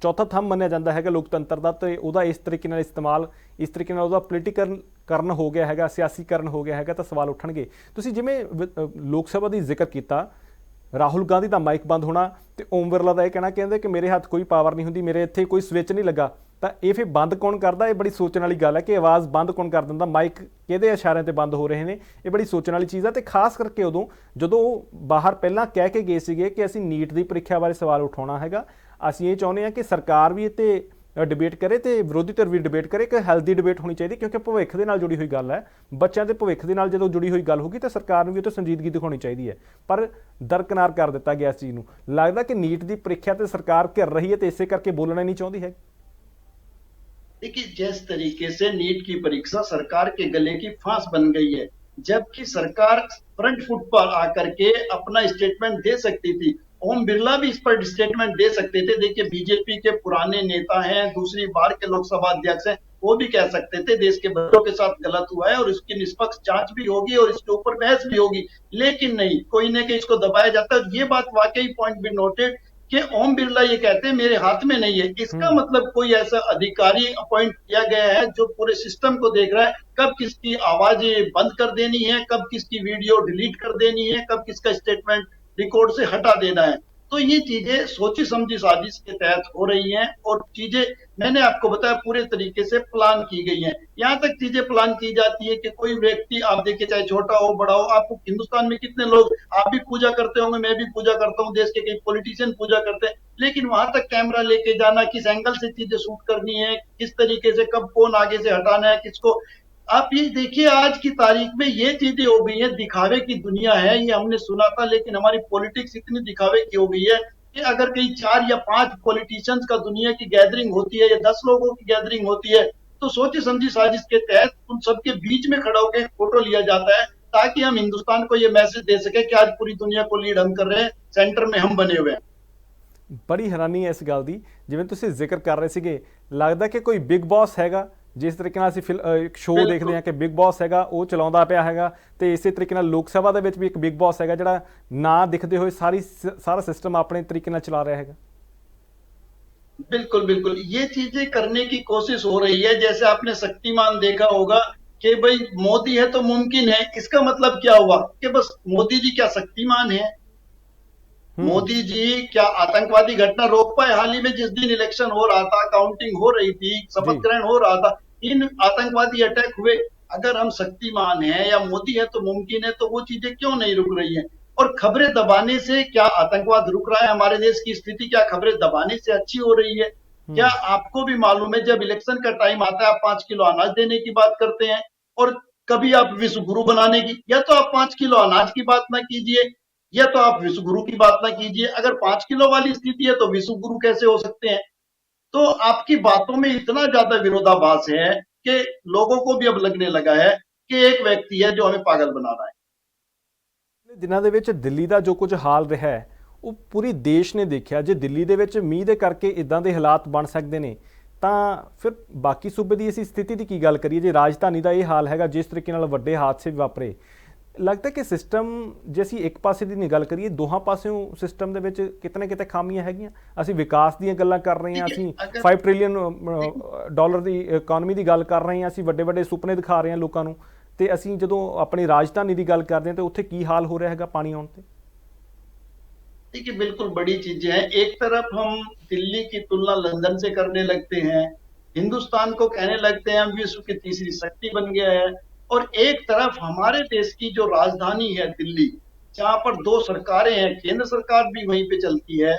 ਚੌਥਾ ਥੰਮ ਮੰਨਿਆ ਜਾਂਦਾ ਹੈਗਾ ਲੋਕਤੰਤਰ ਦਾ ਤੇ ਉਹਦਾ ਇਸ ਤਰੀਕੇ ਨਾਲ ਇਸਤੇਮਾਲ ਇਸ ਤਰੀਕੇ ਨਾਲ ਉਹਦਾ ਪੋਲੀਟੀਕਲ ਕਰਨ ਹੋ ਗਿਆ ਹੈਗਾ ਸਿਆਸੀਕਰਨ ਹੋ ਗਿਆ ਹੈਗਾ ਤਾਂ ਸਵਾਲ ਉੱਠਣਗੇ ਤੁਸੀਂ ਜਿਵੇਂ ਵਿ- ਅ, ਲੋਕ ਸਭਾ ਦੀ ਜ਼ਿਕਰ ਕੀਤਾ ਰਾਹੁਲ ਗਾਂਧੀ ਦਾ ਮਾਈਕ ਬੰਦ ਹੋਣਾ ਤੇ ਓਮ ਬਿਰਲਾ ਦਾ ਇਹ ਕਹਿਣਾ ਕਹਿੰਦੇ ਕਿ ਮੇਰੇ ਹੱਥ ਕੋਈ ਪਾਵਰ ਨਹੀਂ ਹੁੰਦੀ, ਮੇਰੇ ਇੱਥੇ ਕੋਈ ਸਵਿਚ ਨਹੀਂ ਲੱਗਾ। ਤਾਂ ਇਹ ਫਿਰ ਬੰਦ ਕੌਣ ਕਰਦਾ? ਇਹ ਬੜੀ ਸੋਚਣ ਵਾਲੀ ਗੱਲ ਹੈ ਕਿ ਆਵਾਜ਼ ਬੰਦ ਕੌਣ ਕਰ ਦਿੰਦਾ? ਮਾਈਕ ਕਿਹਦੇ ਇਸ਼ਾਰਿਆਂ ਤੇ ਬੰਦ ਹੋ ਰਹੇ ਨੇ? ਇਹ ਬੜੀ ਸੋਚਣ ਵਾਲੀ ਚੀਜ਼ ਹੈ ਤੇ ਖਾਸ ਕਰਕੇ ਉਦੋਂ ਜਦੋਂ ਉਹ ਬਾਹਰ ਪਹਿਲਾਂ ਕਹਿ ਕੇ ਗਏ ਸੀਗੇ ਕਿ ਅਸੀਂ ਨੀਟ ਦੀ ਪ੍ਰੀਖਿਆ ਬਾਰੇ ਸਵਾਲ ਉਠਾਉਣਾ ਹੈਗਾ, ਅਸੀਂ ਇਹ ਚਾਹੁੰਦੇ ਹਾਂ ਕਿ ਸਰਕਾਰ ਵੀ ਇਹ ਤੇ ਡਿਬੇਟ ਕਰੇ ਤੇ ਵਿਰੋਧੀ ਧਿਰ ਵੀ ਡਿਬੇਟ ਕਰੇ ਕਿ ਹੈਲਦੀ ਡਿਬੇਟ ਹੋਣੀ ਚਾਹੀਦੀ ਕਿਉਂਕਿ ਭਵਿੱਖ ਦੇ ਨਾਲ ਜੁੜੀ ਹੋਈ ਗੱਲ ਹੈ ਬੱਚਿਆਂ ਦੇ ਭਵਿੱਖ ਦੇ ਨਾਲ ਜਦੋਂ ਜੁੜੀ ਹੋਈ ਗੱਲ ਹੋਗੀ ਤਾਂ ਸਰਕਾਰ ਨੂੰ ਵੀ ਉਹ ਤੇ ਸੰਜੀਦਗੀ ਦਿਖਾਉਣੀ ਚਾਹੀਦੀ ਹੈ ਪਰ ਦਰਕਨਾਰ ਕਰ ਦਿੱਤਾ ਗਿਆ ਇਸ ਚੀਜ਼ ਨੂੰ ਲੱਗਦਾ ਕਿ ਨੀਟ ਦੀ ਪ੍ਰੀਖਿਆ ਤੇ ਸਰਕਾਰ ਘਿਰ ਰਹੀ ਹੈ ਤੇ ਇਸੇ ਕਰਕੇ ਬੋਲਣਾ ਨਹੀਂ ਚਾਹੁੰਦੀ ਹੈ देखिए जिस तरीके से नीट की परीक्षा सरकार के गले की फांस बन गई है जबकि सरकार फ्रंट फुट पर आकर के अपना स्टेटमेंट दे सकती थी ओम बिरला भी इस पर स्टेटमेंट दे सकते थे। देखिए बीजेपी के पुराने नेता हैं दूसरी बार के लोकसभा अध्यक्ष हैं वो भी कह सकते थे देश के बच्चों के साथ गलत हुआ है और इसकी निष्पक्ष जाँच भी होगी और इसके ऊपर बहस भी होगी। लेकिन नहीं कोई ना कहीं इसको दबाया जाता है। ये बात वाकई पॉइंट भी नोटेड कि ओम बिरला ये कहते हैं मेरे हाथ में नहीं है। इसका हम्म। मतलब कोई ऐसा अधिकारी अपॉइंट किया गया है जो पूरे सिस्टम को देख रहा है कब किसकी आवाज़ बंद कर देनी है कब किसकी वीडियो डिलीट कर देनी है कब किसका स्टेटमेंट रिकॉर्ड से हटा देना है। तो ये चीज़ें सोची समझी साजिश के तहत हो रही हैं और चीज़ें मैंने आपको बताया पूरे तरीके से प्लान की गई हैं। यहाँ तक चीज़ें प्लान की जाती है कि कोई व्यक्ति, आप देखिए चाहे छोटा हो, बड़ा हो आपको हिंदुस्तान में कितने लोग, आप भी पूजा करते होंगे, मैं भी पूजा करता हूँ, देश के कई पॉलिटिशियन पूजा करते हैं। लेकिन वहाँ तक कैमरा लेके जाना, किस एंगल से चीज़ें शूट करनी है, किस तरीके से कब कौन आगे से हटाना है, किसको आप ये देखिए आज की तारीख में ये चीजें हो गई है दिखावे की दुनिया है ये हमने सुना था लेकिन हमारी पॉलिटिक्स इतनी दिखावे की हो गई है कि अगर कहीं चार या पांच पॉलिटिशियंस का दुनिया की गैदरिंग होती है या दस लोगों की गैदरिंग होती है तो सोची समझी साजिश के तहत उन सबके बीच में खड़ा होकर फोटो लिया जाता है ताकि हम हिंदुस्तान को ये मैसेज दे सके कि आज पूरी दुनिया को लीड हम कर रहे हैं सेंटर में हम बने हुए हैं ਬੜੀ ਹੈਰਾਨੀ ਹੈ ਇਸ ਗੱਲ ਦੀ ਜਿਵੇਂ ਤੁਸੀਂ ਜ਼ਿਕਰ ਕਰ ਰਹੇ ਸੀਗੇ ਲੱਗਦਾ ਕਿ ਕੋਈ ਬਿਗ ਬਾਸ ਹੈਗਾ ਜਿਸ ਤਰੀਕੇ ਨਾਲ ਅਸੀਂ ਫਿਲ- ਅਹ ਇੱਕ ਸ਼ੋਅ ਬਿਲਕੁਲ। ਦੇਖਦੇ ਹਾਂ ਕਿ ਬਿਗ ਬਾਸ ਹੈਗਾ ਉਹ ਚਲਾਉਂਦਾ ਪਿਆ ਹੈਗਾ ਤੇ ਇਸੇ ਤਰੀਕੇ ਨਾਲ ਲੋਕ ਸਭਾ ਦੇ ਵਿੱਚ ਵੀ ਇੱਕ ਬਿਗ ਬਾਸ ਹੈਗਾ ਜਿਹੜਾ ਨਾ ਦਿਖਦੇ ਹੋਏ ਸਾਰੀ ਸ- ਸਾਰਾ ਸਿਸਟਮ ਆਪਣੇ ਤਰੀਕੇ ਨਾਲ ਚਲਾ ਰਿਹਾ ਹੈਗਾ बिल्कुल बिल्कुल ये चीजें करने की कोशिश हो रही है जैसे आपने शक्तिमान देखा होगा कि भाई मोदी है तो मुमकिन है इसका मतलब क्या हुआ कि बस मोदी जी क्या शक्तिमान है हम्म। मोदी जी क्या आतंकवादी घटना रोक पाए हाल ही में जिस दिन इलेक्शन हो रहा था काउंटिंग हो रही थी जी। शपथ ग्रहण हो रहा था इन आतंकवादी अटैक हुए। अगर हम शक्तिमान हैं या मोदी है तो मुमकिन है तो वो चीज़ें क्यों नहीं रुक रही हैं? और खबरें दबाने से क्या आतंकवाद रुक रहा है? हमारे देश की स्थिति क्या खबरें दबाने से अच्छी हो रही है? क्या आपको भी मालूम है जब इलेक्शन का टाइम आता है आप पाँच किलो अनाज देने की बात करते हैं और कभी आप विश्व गुरु बनाने की या तो आप पाँच किलो अनाज की बात ना कीजिए या तो आप विश्व गुरु की बात ना कीजिए। अगर पाँच किलो वाली स्थिति है तो विश्व गुरु कैसे हो सकते हैं? तो आपकी बातों में इतना ज्यादा विरोधाभास है कि लोगों को भी अब लगने लगा है कि एक व्यक्ति है जो हमें पागल बना रहा है ਪਿਛਲੇ ਦਿਨਾਂ ਦੇ ਵਿੱਚ ਦਿੱਲੀ ਦਾ ਜੋ ਕੁਝ ਹਾਲ ਰਿਹਾ ਹੈ ਉਹ ਪੂਰੀ ਦੇਸ਼ ਨੇ ਦੇਖਿਆ ਜੇ ਦਿੱਲੀ ਦੇ ਵਿੱਚ ਮੀਂਹ ਦੇ ਕਰਕੇ ਇਦਾਂ ਦੇ ਹਾਲਾਤ ਬਣ ਸਕਦੇ ਨੇ ਤਾਂ ਫਿਰ ਬਾਕੀ ਸੂਬੇ ਦੀ ਅਸੀਂ ਸਥਿਤੀ ਦੀ ਕੀ ਗੱਲ ਕਰੀਏ ਜੇ ਰਾਜਧਾਨੀ ਦਾ ਇਹ ਹਾਲ ਹੈਗਾ ਜਿਸ ਤਰੀਕੇ ਨਾਲ ਵੱਡੇ ਹਾਦਸੇ ਵੀ ਵਾਪਰੇ ਲੱਗਦਾ ਕਿ ਸਿਸਟਮ ਜੇ ਅਸੀਂ ਇੱਕ ਪਾਸੇ ਦੀ ਨਹੀਂ ਗੱਲ ਕਰੀਏ ਦੋਹਾਂ ਪਾਸਿਓਂ ਸਿਸਟਮ ਦੇ ਵਿੱਚ ਕਿਤੇ ਨਾ ਕਿਤੇ ਖਾਮੀਆਂ ਹੈਗੀਆਂ ਅਸੀਂ ਵਿਕਾਸ ਦੀਆਂ ਗੱਲਾਂ ਕਰ ਰਹੇ ਹਾਂ ਠੀਕ ਹੈ, ਅਸੀਂ ਅਗਰ- 5 ਟ੍ਰਿਲੀਅਨ ਡਾਲਰ ਦੀ ਇਕਨੋਮੀ ਦੀ ਗੱਲ ਕਰ ਰਹੇ ਹਾਂ ਅਸੀਂ ਵੱਡੇ ਵੱਡੇ ਸੁਪਨੇ ਦਿਖਾ ਰਹੇ ਹਾਂ ਲੋਕਾਂ ਨੂੰ ਤੇ ਅਸੀਂ ਜਦੋਂ ਆਪਣੀ ਰਾਜਧਾਨੀ ਦੀ ਗੱਲ ਕਰਦੇ ਹਾਂ ਤੇ ਉੱਥੇ ਕੀ ਹਾਲ ਹੋ ਰਿਹਾ ਹੈਗਾ ਪਾਣੀ ਆਉਣ ਤੇ देखिए बिल्कुल बड़ी चीजें हैं एक तरफ हम दिल्ली की तुलना लंदन से करने लगते हैं हिंदुस्तान को कहने लगते हैं हम विश्व की तीसरी शक्ति बन गया है और एक तरफ़ हमारे देश की जो राजधानी है दिल्ली, जहाँ पर दो सरकारें हैं, केंद्र सरकार भी वहीं पे चलती है,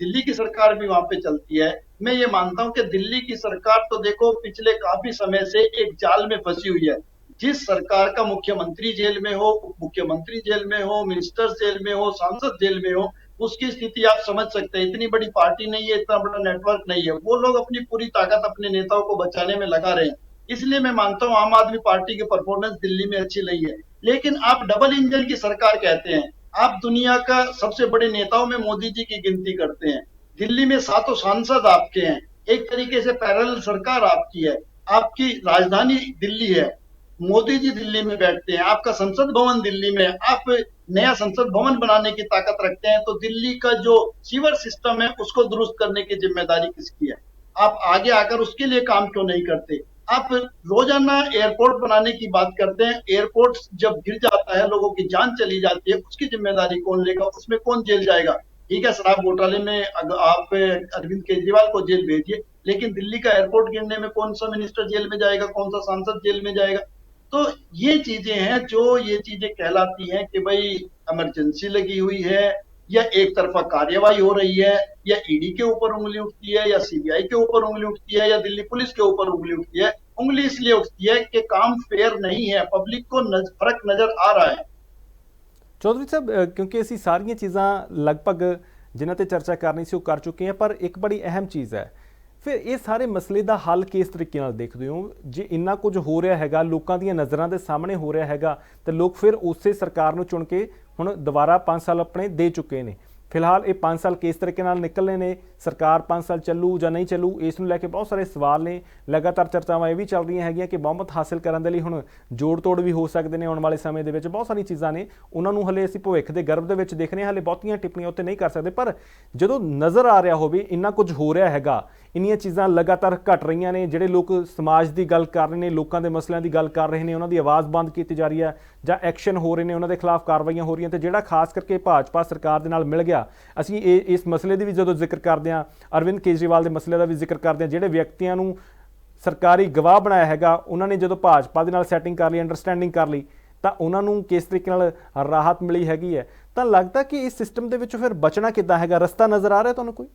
दिल्ली की सरकार भी वहाँ पे चलती है। मैं ये मानता हूँ कि दिल्ली की सरकार तो देखो पिछले काफ़ी समय से एक जाल में फंसी हुई है। जिस सरकार का मुख्यमंत्री जेल में हो उप मुख्यमंत्री जेल में हो, मिनिस्टर जेल में हो, सांसद जेल में हो, उसकी स्थिति आप समझ सकते हैं। इतनी बड़ी पार्टी नहीं है, इतना बड़ा नेटवर्क नहीं है। वो लोग अपनी पूरी ताकत अपने नेताओं को बचाने में लगा रहे हैं। इसलिए मैं मानता हूँ आम आदमी पार्टी की परफॉर्मेंस दिल्ली में अच्छी नहीं है। लेकिन आप डबल इंजन की सरकार कहते हैं, आप दुनिया का सबसे बड़े नेताओं में मोदी जी की गिनती करते हैं। दिल्ली में सातों सांसद आपके हैं, एक तरीके से पैरल सरकार आपकी है। आपकी राजधानी दिल्ली है। मोदी जी दिल्ली में बैठते हैं, आपका संसद भवन दिल्ली में आप नया संसद भवन बनाने की ताकत रखते हैं तो दिल्ली का जो सीवर सिस्टम है, उसको दुरुस्त करने की ज़िम्मेदारी किसकी है? आप आगे आकर उसके लिए काम क्यों नहीं करते? आप रोज़ाना एयरपोर्ट बनाने की बात करते हैं, एयरपोर्ट जब गिर जाता है, लोगों की जान चली जाती है, उसकी ज़िम्मेदारी कौन लेगा, उसमें कौन जेल जाएगा? ठीक है, शराब घोटाले में आप अरविंद केजरीवाल को जेल भेजिए, लेकिन दिल्ली का एयरपोर्ट गिरने में कौन सा मिनिस्टर जेल में जाएगा, कौन सा सांसद जेल में जाएगा? तो ये चीज़ें हैं, जो ये चीज़ें कहलाती हैं कि भाई इमरजेंसी लगी हुई है या एक तरफा कार्यवाही हो रही है या ईडी के ऊपर उंगली उठती है या सीबीआई के ऊपर उंगली उठती है या दिल्ली पुलिस के ऊपर उंगली उठती है उंगली इसलिए उठती है कि काम फेयर नहीं है पब्लिक को नज, फर्क नजर आ रहा है ਚੌਧਰੀ ਸਾਹਿਬ ਅ, ਕਿਉਂਕਿ ਅਸੀਂ ਸਾਰੀਆਂ ਚੀਜ਼ਾਂ ਲਗਭਗ ਜਿਨ੍ਹਾਂ ਤੇ ਚਰਚਾ ਕਰਨੀ ਸੀ ਉਹ ਕਰ ਚੁੱਕੇ ਹਾਂ ਪਰ ਇੱਕ ਬੜੀ ਅਹਿਮ ਚੀਜ਼ ਹੈ ਫਿਰ ਇਹ ਸਾਰੇ ਮਸਲੇ ਦਾ ਹੱਲ ਕਿਸ ਤਰੀਕੇ ਨਾਲ ਦੇਖਦੇ ਹੋ ਜੇ ਇੰਨਾ ਕੁਝ ਹੋ ਰਿਹਾ ਹੈਗਾ ਲੋਕਾਂ ਦੀਆਂ ਨਜ਼ਰਾਂ ਦੇ ਸਾਹਮਣੇ ਹੋ ਰਿਹਾ ਹੈਗਾ ਤੇ ਲੋਕ ਫਿਰ ਉਸੇ ਸਰਕਾਰ ਨੂੰ ਚੁਣ ਕੇ ਹੁਣ ਦੁਬਾਰਾ 5 ਸਾਲ ਆਪਣੇ ਦੇ ਚੁੱਕੇ ਨੇ। ਫਿਲਹਾਲ ਇਹ 5 ਸਾਲ ਕਿਸ ਤਰੀਕੇ ਨਾਲ ਨਿਕਲਨੇ ਨੇ ਸਰਕਾਰ 5 ਸਾਲ ਚੱਲੂ ਜਾਂ ਨਹੀਂ ਚੱਲੂ, ਇਸ ਨੂੰ ਲੈ ਕੇ ਬਹੁਤ ਸਾਰੇ ਸਵਾਲ ਨੇ। ਲਗਾਤਾਰ ਚਰਚਾਵਾਂ ਇਹ ਵੀ ਚੱਲ ਰਹੀਆਂ ਹੈਗੀਆਂ ਕਿ ਬਹੁਮਤ ਹਾਸਲ ਕਰਨ ਦੇ ਲਈ ਹੁਣ ਜੋੜ ਤੋੜ ਵੀ ਹੋ ਸਕਦੇ ਨੇ ਆਉਣ ਵਾਲੇ ਸਮੇਂ ਦੇ ਵਿੱਚ। ਬਹੁਤ ਸਾਰੀਆਂ ਚੀਜ਼ਾਂ ਨੇ, ਉਹਨਾਂ ਨੂੰ ਹਲੇ ਅਸੀਂ ਭਵਿੱਖ ਦੇ ਗਰਭ ਦੇ ਵਿੱਚ ਦੇਖ ਰਹੇ ਹਾਂ, ਹਲੇ ਬਹੁਤੀਆਂ ਟਿੱਪਣੀਆਂ ਉੱਤੇ ਨਹੀਂ ਕਰ ਸਕਦੇ। ਪਰ ਜਦੋਂ ਨਜ਼ਰ ਆ ਰਿਹਾ ਹੋਵੇ, ਇੰਨਾ ਕੁਝ ਹੋ ਰਿਹਾ ਹੈਗਾ, ਇੰਨੀਆਂ ਚੀਜ਼ਾਂ ਲਗਾਤਾਰ ਘਟ ਰਹੀਆਂ ਨੇ, ਜਿਹੜੇ ਲੋਕ ਸਮਾਜ ਦੀ ਗੱਲ ਕਰ ਰਹੇ ਨੇ, ਲੋਕਾਂ ਦੇ ਮਸਲਿਆਂ ਦੀ ਗੱਲ ਕਰ ਰਹੇ ਨੇ, ਉਹਨਾਂ ਦੀ ਆਵਾਜ਼ ਬੰਦ ਕੀਤੀ ਜਾ ਰਹੀ ਹੈ ਜਾਂ ਐਕਸ਼ਨ ਹੋ ਰਹੇ ਨੇ, ਉਹਨਾਂ ਦੇ ਖਿਲਾਫ ਕਾਰਵਾਈਆਂ ਹੋ ਰਹੀਆਂ ਤੇ ਜਿਹੜਾ ਖਾਸ ਕਰਕੇ ਭਾਜਪਾ ਸਰਕਾਰ ਦੇ ਨਾਲ ਮਿਲ ਗਿਆ, ਅਸੀਂ ਇਹ, ਇਸ ਮਸਲੇ ਦੀ ਵੀ ਜਦੋਂ ਜ਼ਿਕਰ ਕਰਦੇ ਹਾਂ ਅਰਵਿੰਦ ਕੇਜਰੀਵਾਲ ਦੇ ਮਸਲੇ ਦਾ ਵੀ ਜ਼ਿਕਰ ਕਰਦੇ ਹਾਂ ਜਿਹੜੇ ਵਿਅਕਤੀਆਂ ਨੂੰ ਸਰਕਾਰੀ ਗਵਾਹ ਬਣਾਇਆ ਹੈਗਾ ਉਹਨਾਂ ਨੇ ਜਦੋਂ ਭਾਜਪਾ ਦੇ ਨਾਲ ਸੈਟਿੰਗ ਕਰ ਲਈ ਅੰਡਰਸਟੈਂਡਿੰਗ ਕਰ ਲਈ ਤਾਂ ਉਹਨਾਂ ਨੂੰ ਕਿਸ ਤਰੀਕੇ ਨਾਲ ਰਾਹਤ ਮਿਲੀ ਹੈਗੀ ਹੈ ਤਾਂ ਲੱਗਦਾ ਕਿ ਇਸ ਸਿਸਟਮ ਦੇ ਵਿੱਚੋਂ ਫਿਰ ਬਚਣਾ ਕਿੱਦਾਂ ਹੈਗਾ ਰਸਤਾ ਨਜ਼ਰ ਆ ਰਿਹਾ ਤੁਹਾਨੂੰ ਕੋਈ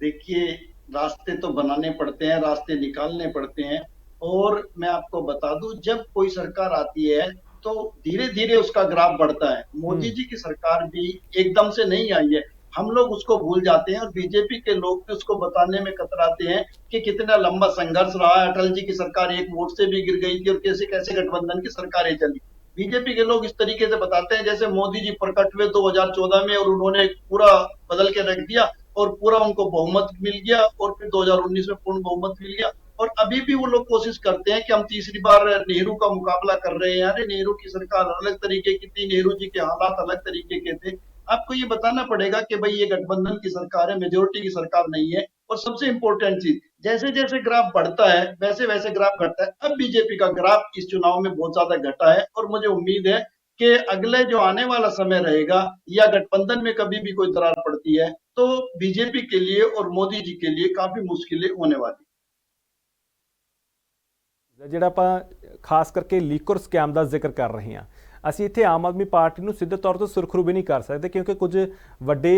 देखिए रास्ते तो बनाने पड़ते हैं रास्ते निकालने पड़ते हैं और मैं आपको बता दूं जब कोई सरकार आती है तो धीरे धीरे उसका ग्राफ बढ़ता है मोदी हम्म। जी की सरकार भी एकदम से नहीं आई है हम लोग उसको भूल जाते हैं और बीजेपी के लोग भी उसको बताने में कतराते हैं कि कितना लंबा संघर्ष रहा। अटल जी की सरकार एक वोट से भी गिर गई थी और कैसे कैसे गठबंधन की सरकारें चली। बीजेपी के लोग इस तरीके से बताते हैं जैसे मोदी जी प्रकट हुए 2014 में और उन्होंने पूरा बदल के रख दिया और पूरा उनको बहुमत मिल गया और फिर 2019 में पूर्ण बहुमत मिल गया। और अभी भी वो लोग कोशिश करते हैं कि हम तीसरी बार नेहरू का मुकाबला कर रहे हैं। अरे नेहरू की सरकार अलग तरीके की थी, नेहरू जी के हालात अलग तरीके के थे। आपको ये बताना पड़ेगा कि भाई ये गठबंधन की सरकार है मेजोरिटी की सरकार नहीं है और सबसे इंपॉर्टेंट चीज जैसे जैसे ग्राफ बढ़ता है वैसे वैसे ग्राफ घटता है अब बीजेपी का ग्राफ इस चुनाव में बहुत ज्यादा घटा है और मुझे उम्मीद है कि अगले जो आने वाला समय रहेगा या गठबंधन में कभी भी कोई दरार पड़ती है तो बीजेपी के लिए और मोदी जी के लिए काफी मुश्किलें होने वाली ਜਿਹੜਾ ਆਪਾਂ ਖਾਸ ਕਰਕੇ ਲੀਕਰ ਸਕੈਮ ਦਾ ਜ਼ਿਕਰ ਕਰ ਰਹੇ ਹਾਂ ਅਸੀਂ ਇੱਥੇ ਆਮ ਆਦਮੀ ਪਾਰਟੀ ਨੂੰ ਸਿੱਧੇ ਤੌਰ ਤੇ ਸੁਰਖਰੂ ਵੀ ਨਹੀਂ ਕਰ ਸਕਦੇ ਕਿਉਂਕਿ ਕੁਝ ਵੱਡੇ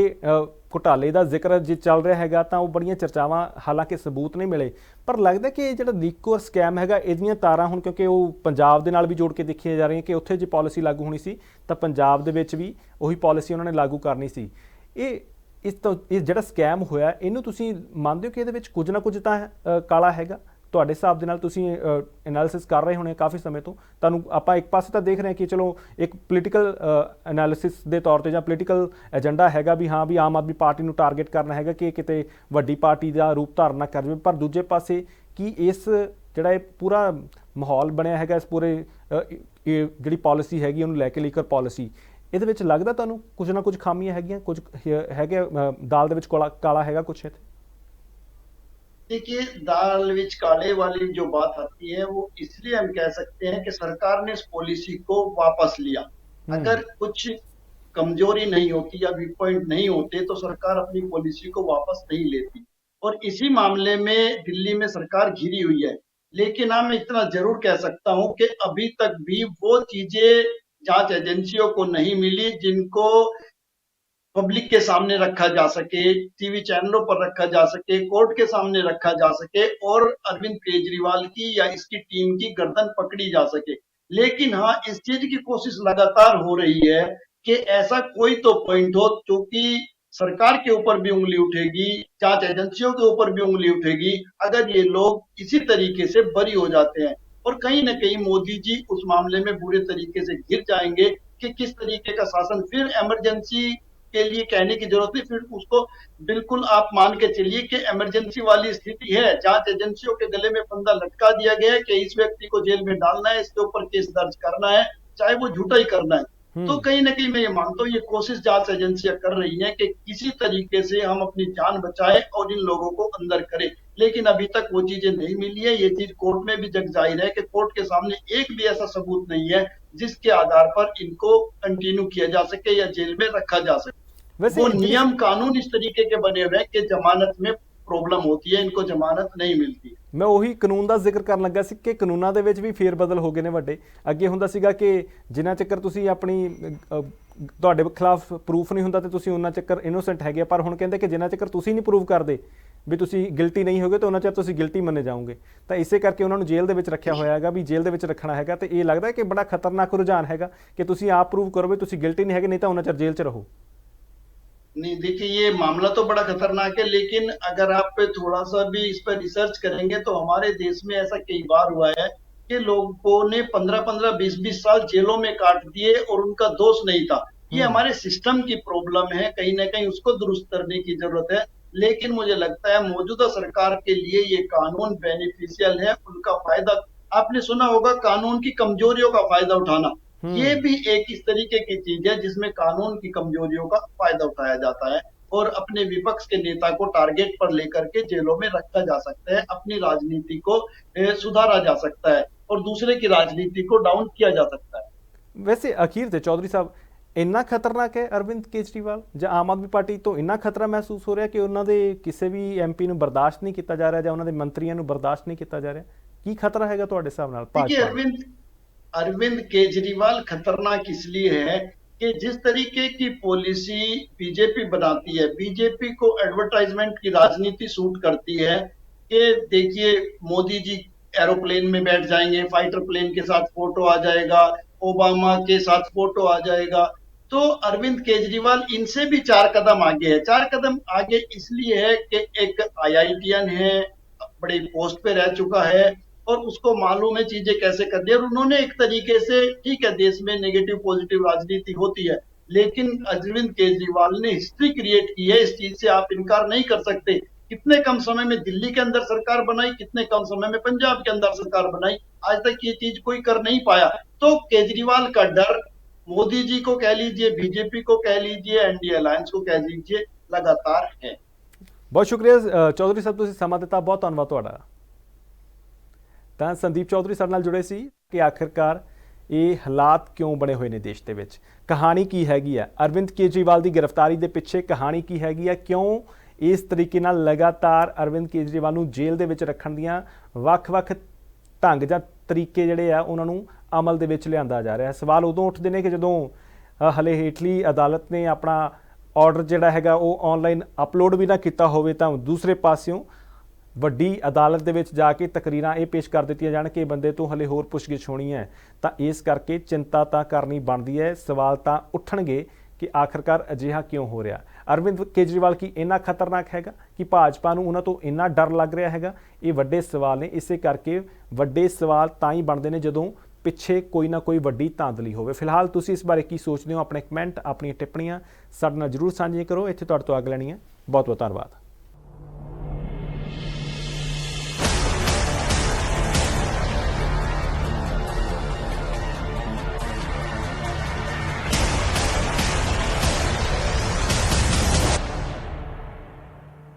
ਘੁਟਾਲੇ ਦਾ ਜ਼ਿਕਰ ਜੇ ਚੱਲ ਰਿਹਾ ਹੈਗਾ ਤਾਂ ਉਹ ਬੜੀਆਂ ਚਰਚਾਵਾਂ ਹਾਲਾਂਕਿ ਸਬੂਤ ਨਹੀਂ ਮਿਲੇ। ਪਰ ਲੱਗਦਾ ਕਿ ਇਹ ਜਿਹੜਾ ਲੀਕਰ ਸਕੈਮ ਹੈਗਾ ਇਹਦੀਆਂ ਤਾਰਾਂ ਹੁਣ ਕਿਉਂਕਿ ਉਹ ਪੰਜਾਬ ਦੇ ਨਾਲ ਵੀ ਜੋੜ ਕੇ ਦੇਖੀਆਂ ਜਾ ਰਹੀਆਂ ਕਿ ਉੱਥੇ ਜੇ ਪਾਲਿਸੀ ਲਾਗੂ ਹੋਣੀ ਸੀ ਤਾਂ ਪੰਜਾਬ ਦੇ ਵਿੱਚ ਵੀ ਉਹੀ ਪਾਲਿਸੀ ਉਹਨਾਂ ਨੇ ਲਾਗੂ ਕਰਨੀ ਸੀ। ਇਹ ਇਸ ਤੋਂ ਇਹ ਜਿਹੜਾ ਸਕੈਮ ਹੋਇਆ ਇਹਨੂੰ ਤੁਸੀਂ ਮੰਨਦੇ ਹੋ ਕਿ ਇਹਦੇ ਵਿੱਚ ਕੁਝ ਨਾ ਕੁਝ ਤਾਂ ਅ, ਕਾਲਾ ਹੈਗਾ? ਤੁਹਾਡੇ ਹਿਸਾਬ ਦੇ ਨਾਲ ਤੁਸੀਂ ਐਨਾਲਿਸਿਸ ਕਰ ਰਹੇ ਹੋਣੇ ਕਾਫੀ ਸਮੇਂ ਤੋਂ। ਤੁਹਾਨੂੰ ਆਪਾਂ ਇੱਕ ਪਾਸੇ ਤਾਂ ਦੇਖ ਰਹੇ ਹਾਂ ਕਿ ਚਲੋ ਇੱਕ ਪੋਲੀਟੀਕਲ ਐਨਾਲਿਸਿਸ ਦੇ ਤੌਰ ਤੇ ਜਾਂ ਪੋਲੀਟੀਕਲ ਏਜੰਡਾ ਹੈਗਾ ਵੀ ਹਾਂ ਵੀ ਆਮ ਆਦਮੀ ਪਾਰਟੀ ਨੂੰ ਟਾਰਗੇਟ ਕਰਨਾ ਹੈਗਾ ਕਿ ਕਿਤੇ ਵੱਡੀ ਪਾਰਟੀ ਦਾ ਰੂਪ ਧਾਰਨਾ ਕਰ ਜਾਵੇ। ਪਰ ਦੂਜੇ ਪਾਸੇ ਕਿ ਇਸ ਜਿਹੜਾ ਇਹ ਪੂਰਾ ਮਾਹੌਲ ਬਣਿਆ ਹੈਗਾ ਇਸ ਪੂਰੇ ਇਹ ਜਿਹੜੀ ਪਾਲਿਸੀ ਹੈਗੀ ਉਹਨੂੰ ਲੈ ਕੇ ਲੀਕਰ ਪਾਲਿਸੀ ਇਹਦੇ ਵਿੱਚ ਲੱਗਦਾ ਤੁਹਾਨੂੰ ਕੁਝ ਨਾ ਕੁਝ ਖਾਮੀਆਂ ਹੈਗੀਆਂ? ਕੁਝ ਹੈਗੇ ਅ, ਦਾਲ ਦੇ ਵਿੱਚ ਕਾਲਾ ਕਾਲਾ ਹੈਗਾ ਕੁਝ ਇੱਥੇ? देखिए दाल विच काले वाली जो बात आती है वो इसलिए हम कह सकते हैं कि सरकार ने इस पॉलिसी को वापस लिया। हम्म। अगर कुछ कमज़ोरी नहीं होती या वीक पॉइंट नहीं होते तो सरकार अपनी पॉलिसी को वापस नहीं लेती। और इसी मामले में दिल्ली में सरकार घिरी हुई है। लेकिन हाँ मैं इतना ज़रूर कह सकता हूँ कि अभी तक भी वो चीज़ें जाँच एजेंसियों को नहीं मिली जिनको पब्लिक के सामने रखा जा सके, टीवी चैनलों पर रखा जा सके, कोर्ट के सामने रखा जा सके और अरविंद केजरीवाल की या इसकी टीम की गर्दन पकड़ी जा सके। लेकिन हाँ इस चीज़ की कोशिश लगातार हो रही है कि ऐसा कोई तो पॉइंट हो क्योंकि सरकार के ऊपर भी उंगली उठेगी, जाँच एजेंसियों के ऊपर भी उंगली उठेगी, अगर ये लोग इसी तरीके से बरी हो जाते हैं। और कहीं ना कहीं मोदी जी उस मामले में बुरे तरीके से गिर जाएँगे कि किस तरीके का शासन, फिर इमरजेंसी के लिए कहने की ज़रूरत नहीं फिर उसको बिल्कुल आप मान के चलिए कि इमरजेंसी वाली स्थिति है। जाँच एजेंसियों के गले में फंदा लटका दिया गया है कि इस व्यक्ति को जेल में डालना है इसके ऊपर केस दर्ज करना है चाहे वो झूठा ही करना है। हम्म। तो कहीं ना कहीं मैं ये मानता हूँ ये कोशिश जाँच एजेंसियाँ कर रही हैं कि किसी तरीके से हम अपनी जान बचाए और इन लोगों को अंदर करें। लेकिन अभी तक वो चीज़ें नहीं मिली है। ये चीज़ कोर्ट में भी जग ज़ाहिर है कि कोर्ट के सामने एक भी ऐसा सबूत नहीं है जिसके आधार पर इनको कंटिन्यू किया जा सके या जेल में रखा जा सके। वैसे वो जिस- नियम कानून इस तरीके के बने हुए हैं कि जमानत में प्रॉब्लम होती है इनको जमानत नहीं मिलती ਮੈਂ ਉਹੀ ਕਾਨੂੰਨ ਦਾ ਜ਼ਿਕਰ ਕਰਨ ਲੱਗਾ ਸੀ ਕਿ ਕਾਨੂੰਨਾਂ ਦੇ ਵਿੱਚ ਵੀ ਫੇਰ ਬਦਲ ਹੋ ਗਏ ਨੇ ਵੱਡੇ ਅੱਗੇ ਹੁੰਦਾ ਸੀਗਾ ਕਿ ਜਿੰਨਾ ਚੱਕਰ ਤੁਸੀਂ ਆਪਣੀ ਅ, ਅ, ਤੁਹਾਡੇ ਖਿਲਾਫ ਪ੍ਰੂਫ ਨਹੀਂ ਹੁੰਦਾ ਤੇ ਤੁਸੀਂ ਉਹਨਾਂ ਚੱਕਰ ਇਨੋਸੈਂਟ ਹੈਗੇ ਆ। ਪਰ ਹੁਣ ਕਹਿੰਦੇ ਕਿ ਜਿੰਨਾ ਚੱਕਰ ਤੁਸੀਂ ਨਹੀਂ ਪ੍ਰੂਵ ਕਰਦੇ ਵੀ ਤੁਸੀਂ ਗਿਲਟੀ ਨਹੀਂ ਹੋਗੇ ਤਾਂ ਉਹਨਾਂ ਚਿਰ ਤੁਸੀਂ ਗਿਲਟੀ ਮੰਨੇ ਜਾਓਗੇ ਤਾਂ ਇਸੇ ਕਰਕੇ ਉਹਨਾਂ ਨੂੰ ਜੇਲ੍ਹ ਦੇ ਵਿੱਚ ਰੱਖਿਆ ਹੋਇਆ ਹੈਗਾ ਵੀ ਜੇਲ੍ਹ ਦੇ ਵਿੱਚ ਰੱਖਣਾ ਹੈਗਾ ਤੇ ਇਹ ਲੱਗਦਾ ਹੈ ਕਿ ਬੜਾ ਖਤਰਨਾਕ ਰੁਝਾਨ ਹੈਗਾ ਕਿ ਤੁਸੀਂ ਆਪ ਪ੍ਰੂਵ ਕਰੋ ਵੀ ਤੁਸੀਂ ਗਿਲਟੀ ਨਹੀਂ ਹੈਗੇ ਨਹੀਂ ਤਾਂ ਉਹਨਾਂ ਚਿਰ ਜੇਲ੍ਹ 'ਚ ਰਹੋ नहीं देखिए ये मामला तो बड़ा खतरनाक है लेकिन अगर आप पे थोड़ा सा भी इस पर रिसर्च करेंगे तो हमारे देश में ऐसा कई बार हुआ है कि लोगों ने पंद्रह पंद्रह बीस बीस साल जेलों में काट दिए और उनका दोष नहीं था ये हम्म। हमारे सिस्टम की प्रॉब्लम है कहीं ना कहीं उसको दुरुस्त करने की ज़रूरत है लेकिन मुझे लगता है मौजूदा सरकार के लिए ये कानून बेनिफिशियल है उनका फ़ायदा आपने सुना होगा कानून की कमजोरियों का फ़ायदा उठाना। ये भी एक इस तरीके की चीज है जिसमें कानून की कमजोरियों का फायदा उठाया जाता है और अपने विपक्ष के नेता को टारगेट पर लेकर के जेलों में रखा जा सकता है अपनी राजनीति को ए, सुधारा जा सकता है और दूसरे की राजनीति को डाउन किया जा सकता है ਵੈਸੇ ਅਖੀਰ ਤੇ ਚੌਧਰੀ ਸਾਹਿਬ ਇੰਨਾ ਖਤਰਨਾਕ ਹੈ ਅਰਵਿੰਦ ਕੇਜਰੀਵਾਲ ਜਾਂ ਆਮ ਆਦਮੀ ਪਾਰਟੀ ਤੋਂ ਇੰਨਾ ਖਤਰਾ ਮਹਿਸੂਸ ਹੋ ਰਿਹਾ ਕਿ ਉਹਨਾਂ ਦੇ ਕਿਸੇ ਵੀ ਐਮਪੀ ਨੂੰ ਬਰਦਾਸ਼ਤ ਨਹੀਂ ਕੀਤਾ ਜਾ ਰਿਹਾ ਜਾਂ ਉਹਨਾਂ ਦੇ ਮੰਤਰੀਆਂ ਨੂੰ ਬਰਦਾਸ਼ਤ ਨਹੀਂ ਕੀਤਾ ਜਾ ਰਿਹਾ ਕੀ ਖਤਰਾ ਹੈਗਾ ਤੁਹਾਡੇ ਹਿਸਾਬ ਨਾਲ देखिए ਭਾਜਪਾ ਨੂੰ? अरविंद केजरीवाल खतरनाक इसलिए है कि जिस तरीके की पॉलिसी बीजेपी बनाती है, बीजेपी को एडवर्टाइजमेंट की राजनीति सूट करती है कि देखिए, मोदी जी एरोप्लेन में बैठ जाएँगे फाइटर प्लेन के साथ फ़ोटो आ जाएगा, ओबामा के साथ फ़ोटो आ जाएगा। तो अरविंद केजरीवाल इनसे भी चार कदम आगे है। चार कदम आगे इसलिए है कि एक आईआईटीएन है, बड़ी पोस्ट पे रह चुका है और उसको मालूम है चीज़ें कैसे करनी है। और उन्होंने एक तरीके से, ठीक है, देश में नेगेटिव पॉजिटिव राजनीति होती है, लेकिन अरविंद केजरीवाल ने हिस्ट्री क्रिएट की है। इस चीज़ से आप इनकार नहीं कर सकते। कितने कम समय में दिल्ली के अंदर सरकार बनाई, कितने कम समय में पंजाब के अंदर सरकार बनाई, आज तक ये चीज़ कोई कर नहीं पाया। तो केजरीवाल का डर मोदी जी को कह लीजिए, बीजेपी को कह लीजिए, एनडीए अलायंस को कह लीजिए, लगातार है। बहुत शुक्रिया चौधरी साहब तुम संवाददाता बहुत धनबाद ਤਾਂ ਸੰਦੀਪ ਚੌਧਰੀ ਸਾਡੇ ਨਾਲ ਜੁੜੇ ਸੀ ਕਿ ਆਖਿਰਕਾਰ ਇਹ ਹਾਲਾਤ ਕਿਉਂ ਬਣੇ ਹੋਏ ਨੇ ਦੇਸ਼ ਦੇ ਵਿੱਚ? ਕਹਾਣੀ ਕੀ ਹੈਗੀ ਆ? ਅਰਵਿੰਦ ਕੇਜਰੀਵਾਲ ਦੀ ਗ੍ਰਿਫਤਾਰੀ ਦੇ ਪਿੱਛੇ ਕਹਾਣੀ ਕੀ ਹੈਗੀ ਆ? ਕਿਉਂ ਇਸ ਤਰੀਕੇ ਨਾਲ ਲਗਾਤਾਰ ਅਰਵਿੰਦ ਕੇਜਰੀਵਾਲ ਨੂੰ ਜੇਲ੍ਹ ਦੇ ਵਿੱਚ ਰੱਖਣ ਦੀਆਂ ਵੱਖ-ਵੱਖ ਢੰਗ ਜਾਂ ਤਰੀਕੇ ਜਿਹੜੇ ਆ ਉਹਨਾਂ ਨੂੰ ਅਮਲ ਦੇ ਵਿੱਚ ਲਿਆਂਦਾ ਜਾ ਰਿਹਾ? ਸਵਾਲ ਉਦੋਂ ਉੱਠਦੇ ਨੇ ਕਿ ਜਦੋਂ ਹਲੇ ਹੇਠਲੀ ਅਦਾਲਤ ਨੇ ਆਪਣਾ ਆਰਡਰ ਜਿਹੜਾ ਹੈਗਾ ਉਹ ਆਨਲਾਈਨ ਅਪਲੋਡ ਵੀ ਨਾ ਕੀਤਾ ਹੋਵੇ ਤਾਂ ਦੂਸਰੇ ਪਾਸਿਓਂ ਵੱਡੀ ਅਦਾਲਤ ਦੇ ਵਿੱਚ ਜਾ ਕੇ ਤਕਰੀਰਾਂ ਇਹ ਪੇਸ਼ ਕਰ ਦਿੱਤੀਆਂ ਜਾਣ ਕਿ ਇਹ ਬੰਦੇ ਤੋਂ ਹਲੇ ਹੋਰ ਪੁੱਛਗਿੱਛ ਹੋਣੀ ਹੈ। ਤਾਂ ਇਸ ਕਰਕੇ ਚਿੰਤਾ ਤਾਂ ਕਰਨੀ ਬਣਦੀ ਹੈ। ਸਵਾਲ ਤਾਂ ਉੱਠਣਗੇ ਕਿ ਆਖਰਕਾਰ ਅਜਿਹਾ ਕਿਉਂ ਹੋ ਰਿਹਾ? ਅਰਵਿੰਦ ਕੇਜਰੀਵਾਲ ਕੀ ਇੰਨਾ ਖਤਰਨਾਕ ਹੈਗਾ ਕਿ ਭਾਜਪਾ ਨੂੰ ਉਹਨਾਂ ਤੋਂ ਇੰਨਾ ਡਰ ਲੱਗ ਰਿਹਾ ਹੈਗਾ? ਇਹ ਵੱਡੇ ਸਵਾਲ ਨੇ। ਇਸੇ ਕਰਕੇ ਵੱਡੇ ਸਵਾਲ ਤਾਂ ਹੀ ਬਣਦੇ ਨੇ ਜਦੋਂ ਪਿੱਛੇ ਕੋਈ ਨਾ ਕੋਈ ਵੱਡੀ ਧਾਂਦਲੀ ਹੋਵੇ। ਫਿਲਹਾਲ ਤੁਸੀਂ ਇਸ ਬਾਰੇ ਕੀ ਸੋਚਦੇ ਹੋ? ਆਪਣੇ ਕਮੈਂਟ, ਆਪਣੀਆਂ ਟਿੱਪਣੀਆਂ ਸਾਡੇ ਨਾਲ ਜਰੂਰ ਸਾਂਝੀਆਂ ਕਰੋ। ਇੱਥੇ ਤੁਹਾਡੇ ਤੋਂ ਅੱਗ ਲੈਣੀ ਹੈ। ਬਹੁਤ ਬਹੁਤ ਧੰਨਵਾਦ।